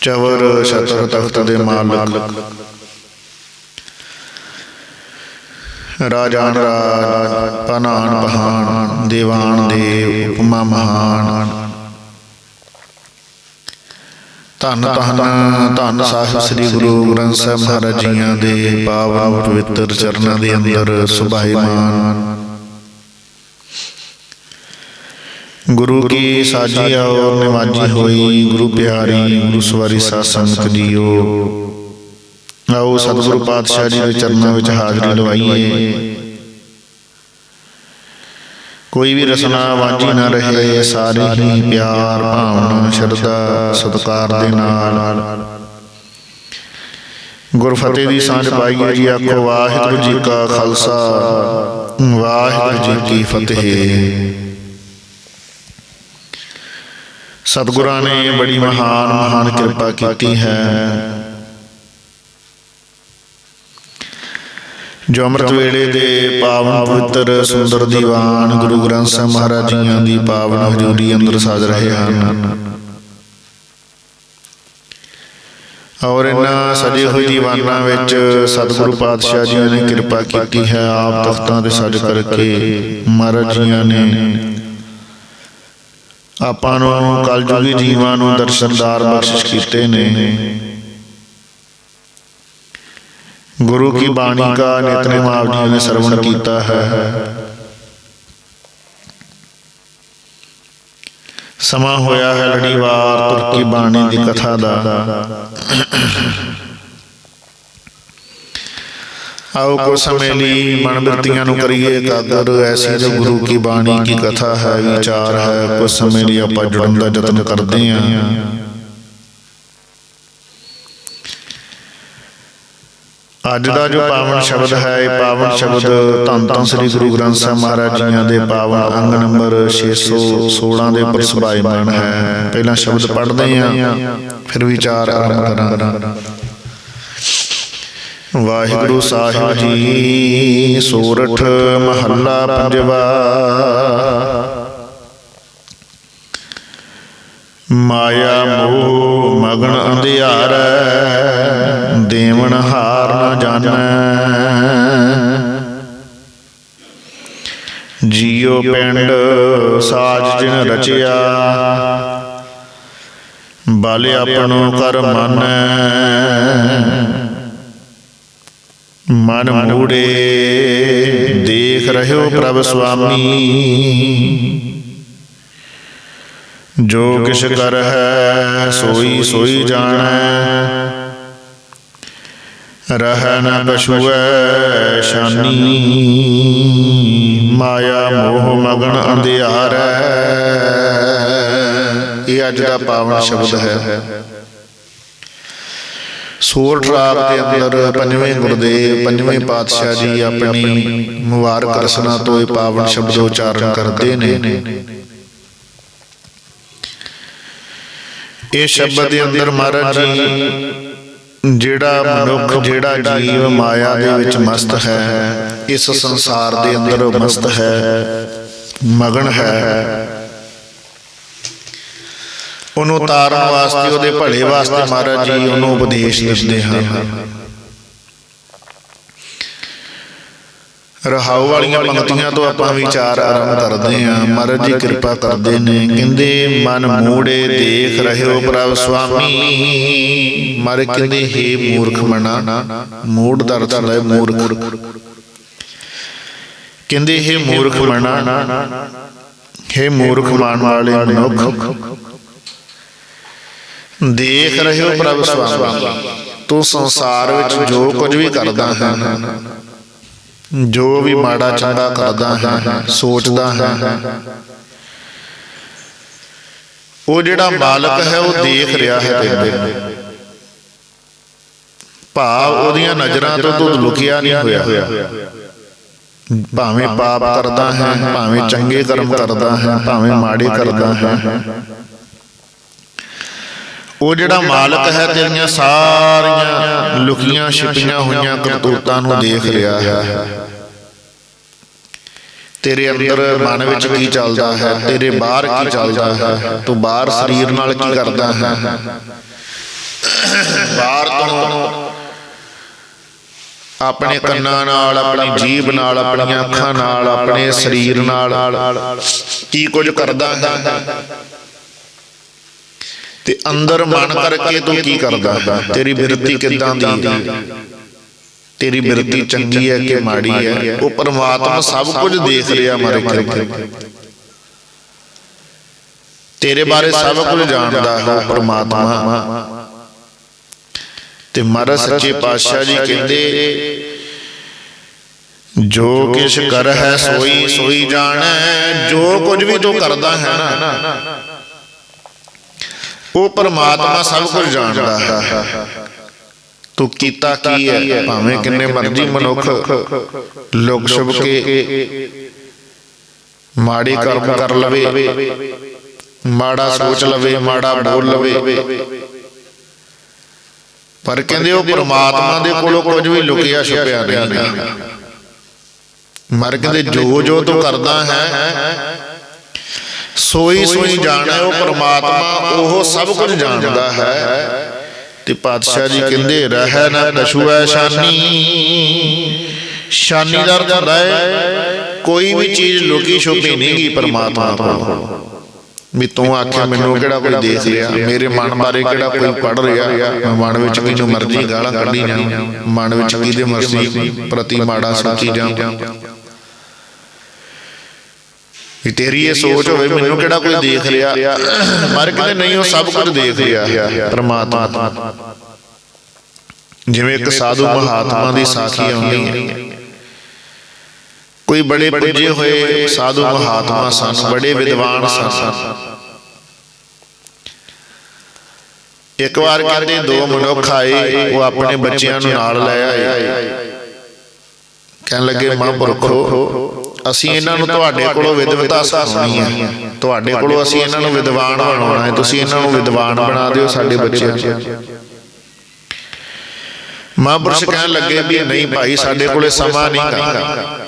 ਚਵਰ ਛਤਰ ਤਖਤ ਦੇ ਮਾਲਕ। ਰਾਜਾਨ ਰਾਜ ਪਨਾਨ ਬਹਾਨ, ਦੀਵਾਨ ਦੇ ਉਪਮਾ ਮਹਾਨ। ਧੰਨ ਧੰਨ ਧੰਨ ਸਾਹਿਬ ਸ੍ਰੀ ਗੁਰੂ ਗ੍ਰੰਥ ਸਾਹਿਬ ਮਹਾਰਾਜ ਜੀਆਂ ਦੇ ਪਾਵਨ ਪਵਿੱਤਰ ਚਰਨਾਂ ਦੇ ਅੰਦਰ ਸੁਭਾਈਮਾਨ ਗੁਰੂ ਕੀ ਸਾਜੀ ਔਰ ਨਿਵਾਜੀ ਹੋਈ ਗੁਰੂ ਪਿਆਰੀ ਗੁਰੂ ਸਵਾਰੀ ਸਾਧ ਸੰਗਤ ਜੀਓ। ਆਓ ਸਤਿਗੁਰੂ ਪਾਤਸ਼ਾਹ ਜੀ ਦੇ ਚਰਨਾਂ ਵਿੱਚ ਹਾਜ਼ਰੀ ਲਵਾਈਏ। ਕੋਈ ਵੀ ਰਸਨਾ ਵਾਂਝੀ ਨਾ ਰਹੇ ਸਾਰੇ ਹੀ ਪਿਆਰ ਭਾਵਨਾ ਸ਼ਰਧਾ ਸਤਿਕਾਰ ਦੇ ਨਾਲ। ਗੁਰਫਤਿਹ ਦੀ ਸਾਂਝ ਪਾਈਏ ਜੀ ਆਖੋ ਵਾਹਿਗੁਰੂ ਜੀ ਕਾ ਖਾਲਸਾ। ਵਾਹਿਗੁਰੂ ਜੀ ਕੀ ਫਤਿਹ। ਸਤਿਗੁਰਾਂ ਨੇ ਬੜੀ ਮਹਾਨ ਮਹਾਨ ਕਿਰਪਾ ਕੀਤੀ ਹੈ। ਜੋ ਅੰਮ੍ਰਿਤ ਵੇਲੇ ਦੇ ਪਾਵਨ ਪਵਿੱਤਰ ਸੁੰਦਰ ਦੀਵਾਨ ਗੁਰੂ ਗ੍ਰੰਥ ਸਾਹਿਬ ਮਹਾਰਾਜ ਜੀਆਂ ਦੀ ਪਾਵਨ ਹਜ਼ੂਰੀ ਅੰਦਰ ਸਾਜ ਰਹੇ ਹਨ। ਔਰ ਇਹਨਾਂ ਸਜੇ ਹੋਏ ਦੀਵਾਨਾਂ ਵਿੱਚ ਸਤਿਗੁਰੂ ਪਾਤਸ਼ਾਹ ਜੀ ਨੇ ਕਿਰਪਾ ਕੀਤੀ ਹੈ। ਆਪ ਤਖਤਾਂ ਤੇ ਸਜ ਕਰਕੇ ਮਹਾਰਾਜ ਜੀਆਂ ਨੇ ਆਪਾਂ ਨੂੰ ਕਲਯੁਗੀ ਜੀਵਾਂ ਨੂੰ ਦਰਸ਼ਨਦਾਰ ਬਖਸ਼ਿਸ਼ ਕੀਤੇ ਨੇ। ਗੁਰੂ ਕੀ ਬਾਣੀ ਕਾ ਨਿਤਨੇਮ ਆਪ ਜੀ ਨੇ ਸਰਵਣ ਕੀਤਾ ਹੈ। ਸਮਾਂ ਹੋਇਆ ਹੈ ਲੜੀਵਾਰ ਤੁਰ ਬਾਣੀ ਦੀ ਕਥਾ ਦਾ। ਆਓ ਕੋ ਸਮੇਂ ਲਈ ਮਨ ਬਿਰਤੀਆਂ ਨੂੰ ਕਰੀਏ ਇਕਾਗਰ ਐਸੀ ਜੋ ਗੁਰੂ ਕੀ ਬਾਣੀ ਕੀ ਕਥਾ ਹੈ ਵਿਚਾਰ ਹੈ ਕੁਝ ਸਮੇਂ ਲਈ ਆਪਾਂ ਜੁੜਨ ਦਾ ਯਤਨ ਕਰਦੇ ਹਾਂ। ਅੱਜ ਦਾ ਜੋ ਪਾਵਨ ਸ਼ਬਦ ਹੈ ਇਹ ਪਾਵਨ ਸ਼ਬਦ ਧੰਨ ਧੰਨ ਸ੍ਰੀ ਗੁਰੂ ਗ੍ਰੰਥ ਸਾਹਿਬ ਮਹਾਰਾਜ ਜੀਆਂ ਦੇ ਪਾਵਨ ਅੰਗ ਨੰਬਰ 616 ਦੇ ਉੱਪਰ ਸੁਭਾਈਮਾਨ ਹੈ। ਪਹਿਲਾਂ ਸ਼ਬਦ ਪੜ੍ਹਦੇ ਹਾਂ। ਫਿਰ ਵਿਚਾਰ ਆਰੰਭ ਕਰਾਂਗੇ। ਵਾਹਿਗੁਰੂ ਸਾਹਿਬ ਜੀ, ਸੋਰਠ ਮਹੱਲਾ ਪੰਜਵਾ। ਮਾਇਆ ਮੋਹ ਮਗਨ ਅੰਧਿਆਰ ਦੇਵਨ ਹਾਰ ਨ ਜਾਣੈ। ਜੀਉ ਪਿੰਡ ਸਾਜ ਜਿਨ ਰਚਿਆ, ਬਲ ਆਪਣੋ ਕਰ ਮਨ। ਮਨ ਮੂੜੇ ਦੇਖ ਰਹਿਓ ਪ੍ਰਭ ਸੁਆਮੀ। ਜੋ ਕਿਛ ਕਰ ਹੈ ਸੋਈ ਸੋਈ ਜਾਣੈ। ਰਹਿ ਨ ਪਛੁਐ ਸ਼ਾਨੀ। ਮਾਇਆ ਮੋਹ ਮਗਨ ਅੰਧਿਆਰੈ। ਇਹ ਅੱਜ ਦਾ ਪਾਵਨ ਸ਼ਬਦ ਹੈ। ਸੂਰ ਰਾਗ ਦੇ ਅੰਦਰ ਪੰਜਵੇਂ ਗੁਰਦੇਵ ਪੰਜਵੇਂ ਪਾਤਸ਼ਾਹ ਜੀ ਆਪਣੀ ਮੁਬਾਰਕ ਰਸਨਾ ਤੋਂ ਇਹ ਪਾਵਨ ਸ਼ਬਦ ਉਚਾਰਨ ਕਰਦੇ ਨੇ। ਇਹ ਸ਼ਬਦ ਦੇ ਅੰਦਰ ਮਹਾਰਾਜ ਜੀ ਜਿਹੜਾ ਮਨੁੱਖ ਜਿਹੜਾ ਜੀਵ ਮਾਇਆ ਦੇ ਵਿੱਚ ਮਸਤ ਹੈ ਇਸ ਸੰਸਾਰ ਦੇ ਅੰਦਰ ਮਸਤ ਹੈ। ਮਗਨ ਹੈ। ਉਹਨੂੰ ਤਾਰਨ ਵਾਸਤੇ ਉਹਦੇ ਭਲੇ ਵਾਸਤੇ ਮਹਾਰਾਜ ਜੀ ਉਹਨੂੰ ਉਪਦੇਸ਼ ਦਿੰਦੇ ਹਨ। ਰਹਾਉ ਵਾਲੀਆਂ ਪੰਕਤੀਆਂ ਤੋਂ ਆਪਾਂ ਵਿਚਾਰ ਆਰੰਭ ਕਰਦੇ ਹਾਂ। ਮਹਾਰਾਜ ਜੀ ਕਿਰਪਾ ਕਰਦੇ ਨੇ। ਕਹਿੰਦੇ ਮਨ ਮੂੜੇ ਦੇਖ ਰਹਿਓ ਪ੍ਰਭ ਸੁਆਮੀ ਮਰ ਕਹਿੰਦੇ ਹੀ ਮੂਰਖ ਮਨਾ। ਮੂੜ ਦਾ ਅਰਥ ਹੁੰਦਾ ਹੈ ਮੂਰਖ। ਕਹਿੰਦੇ ਹੀ ਮੂਰਖ ਮਨਾ। ਹੈ ਮੂਰਖ ਮਾਨ ਵਾਲੇ ਮਨੁੱਖ। ਦੇਖ ਰਹਿਓ ਪ੍ਰਭ ਸੁਆਮੀ। ਤੂੰ ਸੰਸਾਰ ਵਿੱਚ ਜੋ ਕੁਝ ਵੀ ਕਰਦਾ ਹੈ, ਜੋ ਵੀ ਮਾੜਾ ਚੰਗਾ ਕਰਦਾ ਹੈ, ਸੋਚਦਾ ਹੈ, ਉਹ ਜਿਹੜਾ ਮਾਲਕ ਹੈ, ਉਹ ਦੇਖ ਰਿਹਾ ਹੈ ਤੇਰੇ ਭਾਵ ਉਹਦੀਆਂ ਨਜ਼ਰਾਂ ਤੋਂ ਤੂੰ ਲੁਕਿਆ ਨਹੀਂ ਹੋਇਆ। ਭਾਵੇਂ ਪਾਪ ਕਰਦਾ ਹੈ, ਭਾਵੇਂ ਚੰਗੇ ਕਰਮ ਕਰਦਾ ਹੈ, ਭਾਵੇਂ ਮਾੜੇ ਕਰਦਾ ਹੈ ਉਹ ਜਿਹੜਾ ਮਾਲਕ ਹੈ ਤੇਰੀਆਂ ਸਾਰੀਆਂ ਲੁਕੀਆਂ ਛਿਪੀਆਂ ਹੋਈਆਂ ਕਰਤੂਤਾਂ ਨੂੰ ਦੇਖ ਰਿਹਾ ਹੈ। ਤੇਰੇ ਅੰਦਰ ਮਨ ਵਿੱਚ ਕੀ ਚੱਲਦਾ ਹੈ? ਤੇਰੇ ਬਾਹਰ ਕੀ ਚੱਲਦਾ ਹੈ? ਤੂੰ ਬਾਹਰ ਸਰੀਰ ਨਾਲ ਕੀ ਕਰਦਾ ਹੈ? ਬਾਹਰ ਤੋਂ ਆਪਣੇ ਕੰਨਾਂ ਨਾਲ ਆਪਣੀ ਜੀਭ ਨਾਲ ਆਪਣੀਆਂ ਅੱਖਾਂ ਨਾਲ ਆਪਣੇ ਸਰੀਰ ਨਾਲ ਕੀ ਕੁਝ ਕਰਦਾ ਹੈ? ਤੇ ਅੰਦਰ ਮਨ ਕਰਕੇ ਤੂੰ ਕੀ ਕਰਦਾ? ਤੇਰੀ ਬਿਰਤੀ ਕਿੱਦਾਂ ਦੀ ਤੇਰੀ ਬਿਰਤੀ ਚੰਗੀ ਹੈ ਕਿ ਮਾੜੀ ਹੈ? ਉਹ ਪਰਮਾਤਮਾ ਸਭ ਕੁਝ ਦੇਖ ਰਿਹਾ ਮਾਰੇ ਕਰਕੇ ਤੇਰੇ ਬਾਰੇ ਸਭ ਕੁਝ ਜਾਣਦਾ ਹੈ ਪਰਮਾਤਮਾ। ਤੇ ਮਹਾਰਾਜ ਸੱਚੇ ਪਾਤਸ਼ਾਹ ਜੀ ਕਹਿੰਦੇ ਜੋ ਕਿਛ ਕਰ ਹੈ ਸੋਈ ਸੋਈ ਜਾਣੈ ਜੋ ਕੁਝ ਵੀ ਤੂੰ ਕਰਦਾ ਹੈ ਨਾ। ਉਹ ਪਰਮਾਤਮਾ ਸਭ ਕੁਝ ਜਾਣਦਾ ਹੈ। ਤੂੰ ਕੀਤਾ ਕੀ ਹੈ? ਭਾਵੇਂ ਕਿੰਨੇ ਮਰਜ਼ੀ ਮਨੁੱਖ ਲੁਕ ਛੁਪ ਕੇ ਮਾੜੇ ਕਰਮ ਕਰ ਲਵੇ, ਮਾੜਾ ਸੋਚ ਲਵੇ, ਮਾੜਾ ਬੋਲ ਲਵੇ। ਪਰ ਕਹਿੰਦੇ ਉਹ ਪ੍ਰਮਾਤਮਾ ਦੇ ਕੋਲੋਂ ਕੁਝ ਵੀ ਲੁਕਿਆ ਛੁਪਿਆ ਨਹੀਂ। ਮਰ ਕਹਿੰਦੇ ਜੋ ਜੋ ਤੂੰ ਕਰਦਾ ਹੈ ਸੋਈ ਸੋਈ ਜਾਣੈ ਉਹ ਪ੍ਰਮਾਤਮਾ ਉਹ ਸਭ ਕੁਝ ਜਾਣਦਾ ਹੈ। ਤੇ ਪਾਤਸ਼ਾਹ ਜੀ ਕਹਿੰਦੇ ਰਹਿ ਨਾ ਕਛੂਐ ਸ਼ਾਨੀ। ਸ਼ਾਨੀ। ਦਾ ਅਰਥ ਹੁੰਦਾ ਹੈ ਕੋਈ ਵੀ ਚੀਜ਼ ਲੁਕੀ ਛੁਪੀ ਨਹੀਂ ਗਈ ਪ੍ਰਮਾਤਮਾ ਕੋਲ। ਵੀ ਤੂੰ ਆਖਿਆ ਮੈਨੂੰ ਕਿਹੜਾ ਕੋਈ ਦੇਖ ਰਿਹਾ? ਮੇਰੇ ਮਨ ਬਾਰੇ ਕਿਹੜਾ ਕੋਈ ਪੜ ਰਿਹਾ? ਮੈਂ ਮਨ ਵਿੱਚ ਕਿਨੂੰ ਮਰਜ਼ੀ ਗਾਲਾਂ ਕੱਢੀ ਜਾਵਾਂ ਮਨ ਵਿੱਚ ਕਿਹਦੇ ਮਰਜ਼ੀ ਪ੍ਰਤੀ ਮਾੜਾ ਸੋਚੀ ਜਾਵਾਂ ਵੀ ਤੇਰੀ ਇਹ ਸੋਚ ਹੋਵੇ ਮੈਨੂੰ ਕਿਹੜਾ ਕੋਈ ਦੇਖ ਰਿਹਾ? ਪਰ ਕਹਿੰਦੇ ਨਹੀਂ ਉਹ ਸਭ ਕੁਝ ਦੇਖ ਰਿਹਾ। ਪਰਮਾਤਮਾ ਜਿਵੇਂ ਇੱਕ ਸਾਧੂ ਮਹਾਤਮਾ ਦੀ ਸਾਖੀ ਆਉਂਦੀ ਹੈ। ਕੋਈ ਬੜੇ ਪੁੱਜੇ ਹੋਏ ਸਾਧੂ ਮਹਾਤਮਾ ਸਨ ਬੜੇ ਵਿਦਵਾਨ ਸਨ। ਇੱਕ ਵਾਰ ਕਹਿੰਦੇ ਦੋ ਮਨੁੱਖ ਆਏ ਉਹ ਆਪਣੇ ਬੱਚਿਆਂ ਨੂੰ ਨਾਲ ਲੈ ਆਏ। ਕਹਿਣ ਲੱਗੇ ਮਹਾਂਪੁਰਖੋ ਅਸੀਂ ਇਹਨਾਂ ਨੂੰ ਤੁਹਾਡੇ ਕੋਲੋਂ ਵਿਦਵਤਾ ਸਿਖਾਉਣੀ ਹੈ। ਤੁਹਾਡੇ ਕੋਲੋਂ ਅਸੀਂ ਇਹਨਾਂ ਨੂੰ ਵਿਦਵਾਨ ਬਣਾਉਣਾ ਹੈ। ਤੁਸੀਂ ਇਹਨਾਂ ਨੂੰ ਵਿਦਵਾਨ ਬਣਾ ਦਿਓ ਸਾਡੇ ਬੱਚਿਆਂ ਨੂੰ। ਮਹਾਂਪੁਰਸ਼ ਕਹਿਣ ਲੱਗੇ ਵੀ ਨਹੀਂ ਭਾਈ ਸਾਡੇ ਕੋਲੇ ਸਮਾਂ ਨਹੀਂ ਗਾ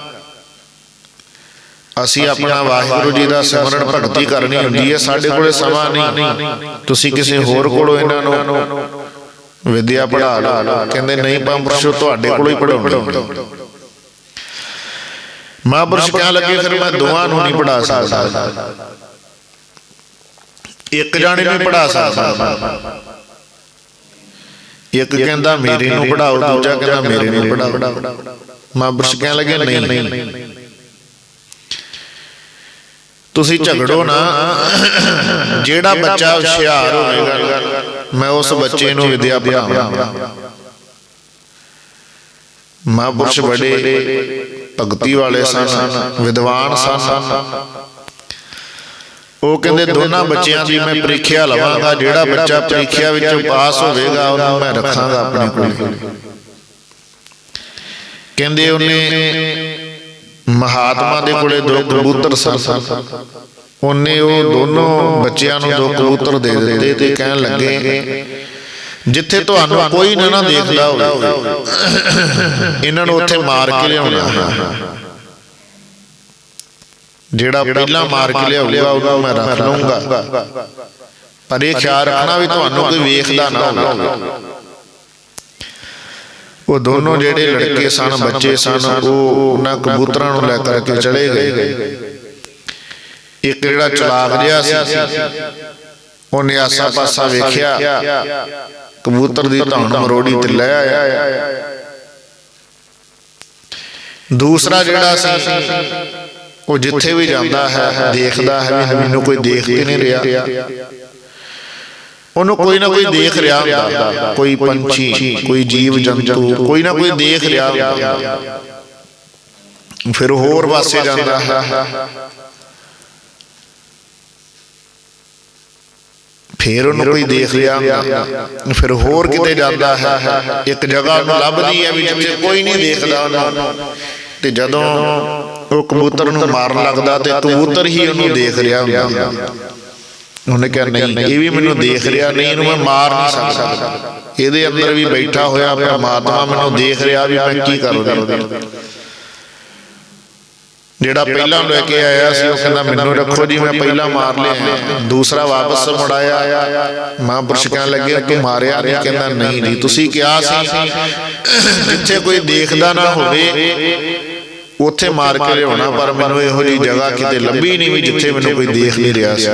ਅਸੀਂ ਆਪਣਾ ਵਾਹਿਗੁਰੂ ਜੀ ਦਾ ਸਿਮਰਨ ਭਗਤੀ ਕਰਨੀ ਹੁੰਦੀ ਹੈ। ਸਾਡੇ ਕੋਲੇ ਸਮਾਂ ਨਹੀਂ। ਤੁਸੀਂ ਕਿਸੇ ਹੋਰ ਕੋਲੋਂ ਇਹਨਾਂ ਨੂੰ ਵਿਦਿਆ ਪੜ੍ਹਾ ਲਓ। ਕਹਿੰਦੇ ਨਹੀਂ ਮਹਾਂਪੁਰਸ਼ੋ ਤੁਹਾਡੇ ਕੋਲੋਂ ਹੀ ਪੜਾਉਣੀ ਮਹਾਂਪੁਰਸ਼ ਕਹਿਣ ਲੱਗੇ ਫਿਰ ਮੈਂ ਦੋਵਾਂ ਨੂੰ ਨਹੀਂ ਪੜਾ ਸਕਦਾ ਇੱਕ ਜਾਣੇ ਨੂੰ ਪੜਾ ਸਕਦਾ ਇੱਕ ਕਹਿੰਦਾ ਮੇਰੇ ਨੂੰ ਪੜਾਓ ਦੂਜਾ ਕਹਿੰਦਾ ਮੇਰੇ ਨੂੰ ਪੜਾਓ ਮਹਾਂਪੁਰਸ਼ ਕਹਿਣ ਲੱਗੇ ਨਹੀਂ ਤੁਸੀਂ ਝਗੜੋ ਨਾ ਜਿਹੜਾ ਬੱਚਾ ਹੁਸ਼ਿਆਰ ਹੋਵੇਗਾ ਮੈਂ ਉਸ ਬੱਚੇ ਨੂੰ ਵਿਦਿਆ ਪੜਾਵਾਂਗਾ ਮਹਾਂਪੁਰਸ਼ ਬੜੇ ਭਗਤੀ ਵਾਲੇ ਸਨ ਵਿਦਵਾਨ ਸਨ। ਉਹ ਕਹਿੰਦੇ ਦੋਨਾਂ ਬੱਚਿਆਂ ਦੀ ਮੈਂ ਪ੍ਰੀਖਿਆ ਲਵਾਂਗਾ ਜਿਹੜਾ ਬੱਚਾ ਪ੍ਰੀਖਿਆ ਵਿੱਚ ਪਾਸ ਹੋਵੇਗਾ ਉਹਨੂੰ ਮੈਂ ਰੱਖਾਂਗਾ ਆਪਣੇ ਕੋਲ। ਕਹਿੰਦੇ ਉਹਨੇ ਮਹਾਤਮਾ ਦੇ ਕੋਲੇ ਦੋ ਕਬੂਤਰ ਸਨ। ਉਹਨੇ ਉਹ ਦੋਨੋਂ ਬੱਚਿਆਂ ਨੂੰ ਦੋ ਕਬੂਤਰ ਦੇ ਦਿੱਤੇ ਤੇ ਕਹਿਣ ਲੱਗੇ ਜਿੱਥੇ ਤੁਹਾਨੂੰ ਕੋਈ ਨਾ ਨਾ ਦੇਖਦਾ ਹੋਵੇ। ਇਹਨਾਂ ਨੂੰ ਉੱਥੇ ਮਾਰ ਕੇ ਲਿਆਉਣਾ। ਜਿਹੜਾ ਪਹਿਲਾਂ ਮਾਰ ਕੇ ਲਿਆਊਗਾ ਉਹਨੂੰ ਮੈਂ ਰੱਖ ਲਵਾਂਗਾ ਪਰ ਇਹ ਖਿਆਲ ਰੱਖਣਾ ਵੀ ਤੁਹਾਨੂੰ ਕੋਈ ਵੇਖਦਾ ਨਾ ਹੋਵੇ। ਉਹ ਦੋਨੋਂ ਜਿਹੜੇ ਲੜਕੇ ਸਨ ਬੱਚੇ ਸਨ ਉਹ ਉਹਨਾਂ ਕਬੂਤਰਾਂ ਨੂੰ ਲੈ ਕਰਕੇ ਚਲੇ ਗਏ। ਇੱਕ ਜਿਹੜਾ ਚਲਾਕ ਜਿਹਾ ਸੀ ਉਹਨੇ ਆਸਾ ਪਾਸਾ ਵੇਖਿਆ। ਕਬੂਤਰ ਦੀ ਧੌਣ ਮਰੋੜੀ ਤੇ ਲੈ ਆਇਆ। ਦੂਸਰਾ ਜਿਹੜਾ ਸੀ ਉਹ ਜਿੱਥੇ ਵੀ ਜਾਂਦਾ ਹੈ ਦੇਖਦਾ ਹੈ ਵੀ ਮੈਨੂੰ ਕੋਈ ਦੇਖ ਕੇ ਨਹੀਂ ਰਿਹਾ। ਉਹਨੂੰ ਕੋਈ ਨਾ ਕੋਈ ਦੇਖ ਰਿਹਾ ਹੁੰਦਾ। ਕੋਈ ਪੰਛੀ ਕੋਈ ਜੀਵ ਜੰਤੂ ਕੋਈ ਨਾ ਕੋਈ ਦੇਖ ਰਿਹਾ ਹੁੰਦਾ। ਫਿਰ ਹੋਰ ਪਾਸੇ ਜਾਂਦਾ। ਹੈ ਫਿਰ ਉਹਨੂੰ ਕੋਈ ਦੇਖ ਰਿਹਾ ਫਿਰ ਹੋਰ ਕਿਤੇ ਜਾਂਦਾ ਹੈ। ਇੱਕ ਜਗ੍ਹਾ ਉਹਨੂੰ ਲੱਭਦੀ ਹੈ ਵੀ ਜਿੱਥੇ ਕੋਈ ਨਹੀਂ ਦੇਖਦਾ ਉਹਨੂੰ ਤੇ ਜਦੋਂ ਉਹ ਕਬੂਤਰ ਨੂੰ ਮਾਰਨ ਲੱਗਦਾ ਤੇ ਕਬੂਤਰ ਹੀ ਉਹਨੂੰ ਦੇਖ ਰਿਹਾ ਹੁੰਦਾ। ਉਹਨੇ ਕਿਹਾ ਨਹੀਂ ਇਹ ਵੀ ਮੈਨੂੰ ਦੇਖ ਰਿਹਾ ਨਹੀਂ ਇਹਨੂੰ ਮੈਂ ਮਾਰ ਨਹੀਂ ਸਕਦਾ। ਇਹਦੇ ਅੰਦਰ ਵੀ ਬੈਠਾ ਹੋਇਆ ਪਰਮਾਤਮਾ ਮੈਨੂੰ ਦੇਖ ਰਿਹਾ ਵੀ ਮੈਂ ਕੀ ਕਰੂੰਗਾ ਜਿਹੜਾ ਪਹਿਲਾਂ ਲੈ ਕੇ ਆਇਆ ਸੀ ਉਹ ਕਹਿੰਦਾ ਮੈਨੂੰ ਰੱਖੋ ਜੀ ਮੈਂ ਪਹਿਲਾਂ ਮਾਰ ਲਿਆ। ਦੂਸਰਾ ਵਾਪਸ ਮੁੜਾਇਆ। ਮਹਾਂਪੁਰਸ਼ ਕਹਿਣ ਲੱਗੇ ਤੂੰ ਮਾਰਿਆ ਨਹੀਂ? ਕਹਿੰਦਾ ਨਹੀਂ ਜੀ ਤੁਸੀਂ ਕਿਹਾ ਸੀ ਜਿੱਥੇ ਕੋਈ ਦੇਖਦਾ ਨਾ ਹੋਵੇ ਉੱਥੇ ਮਾਰ ਕੇ ਲਿਆਉਣਾ ਪਰ ਮੈਨੂੰ ਇਹੋ ਜੀ ਜਗ੍ਹਾ ਕਿਤੇ ਲੱਭੀ ਨਹੀਂ ਵੀ ਜਿੱਥੇ ਮੈਨੂੰ ਕੋਈ ਦੇਖ ਨਹੀਂ ਰਿਹਾ ਸੀ।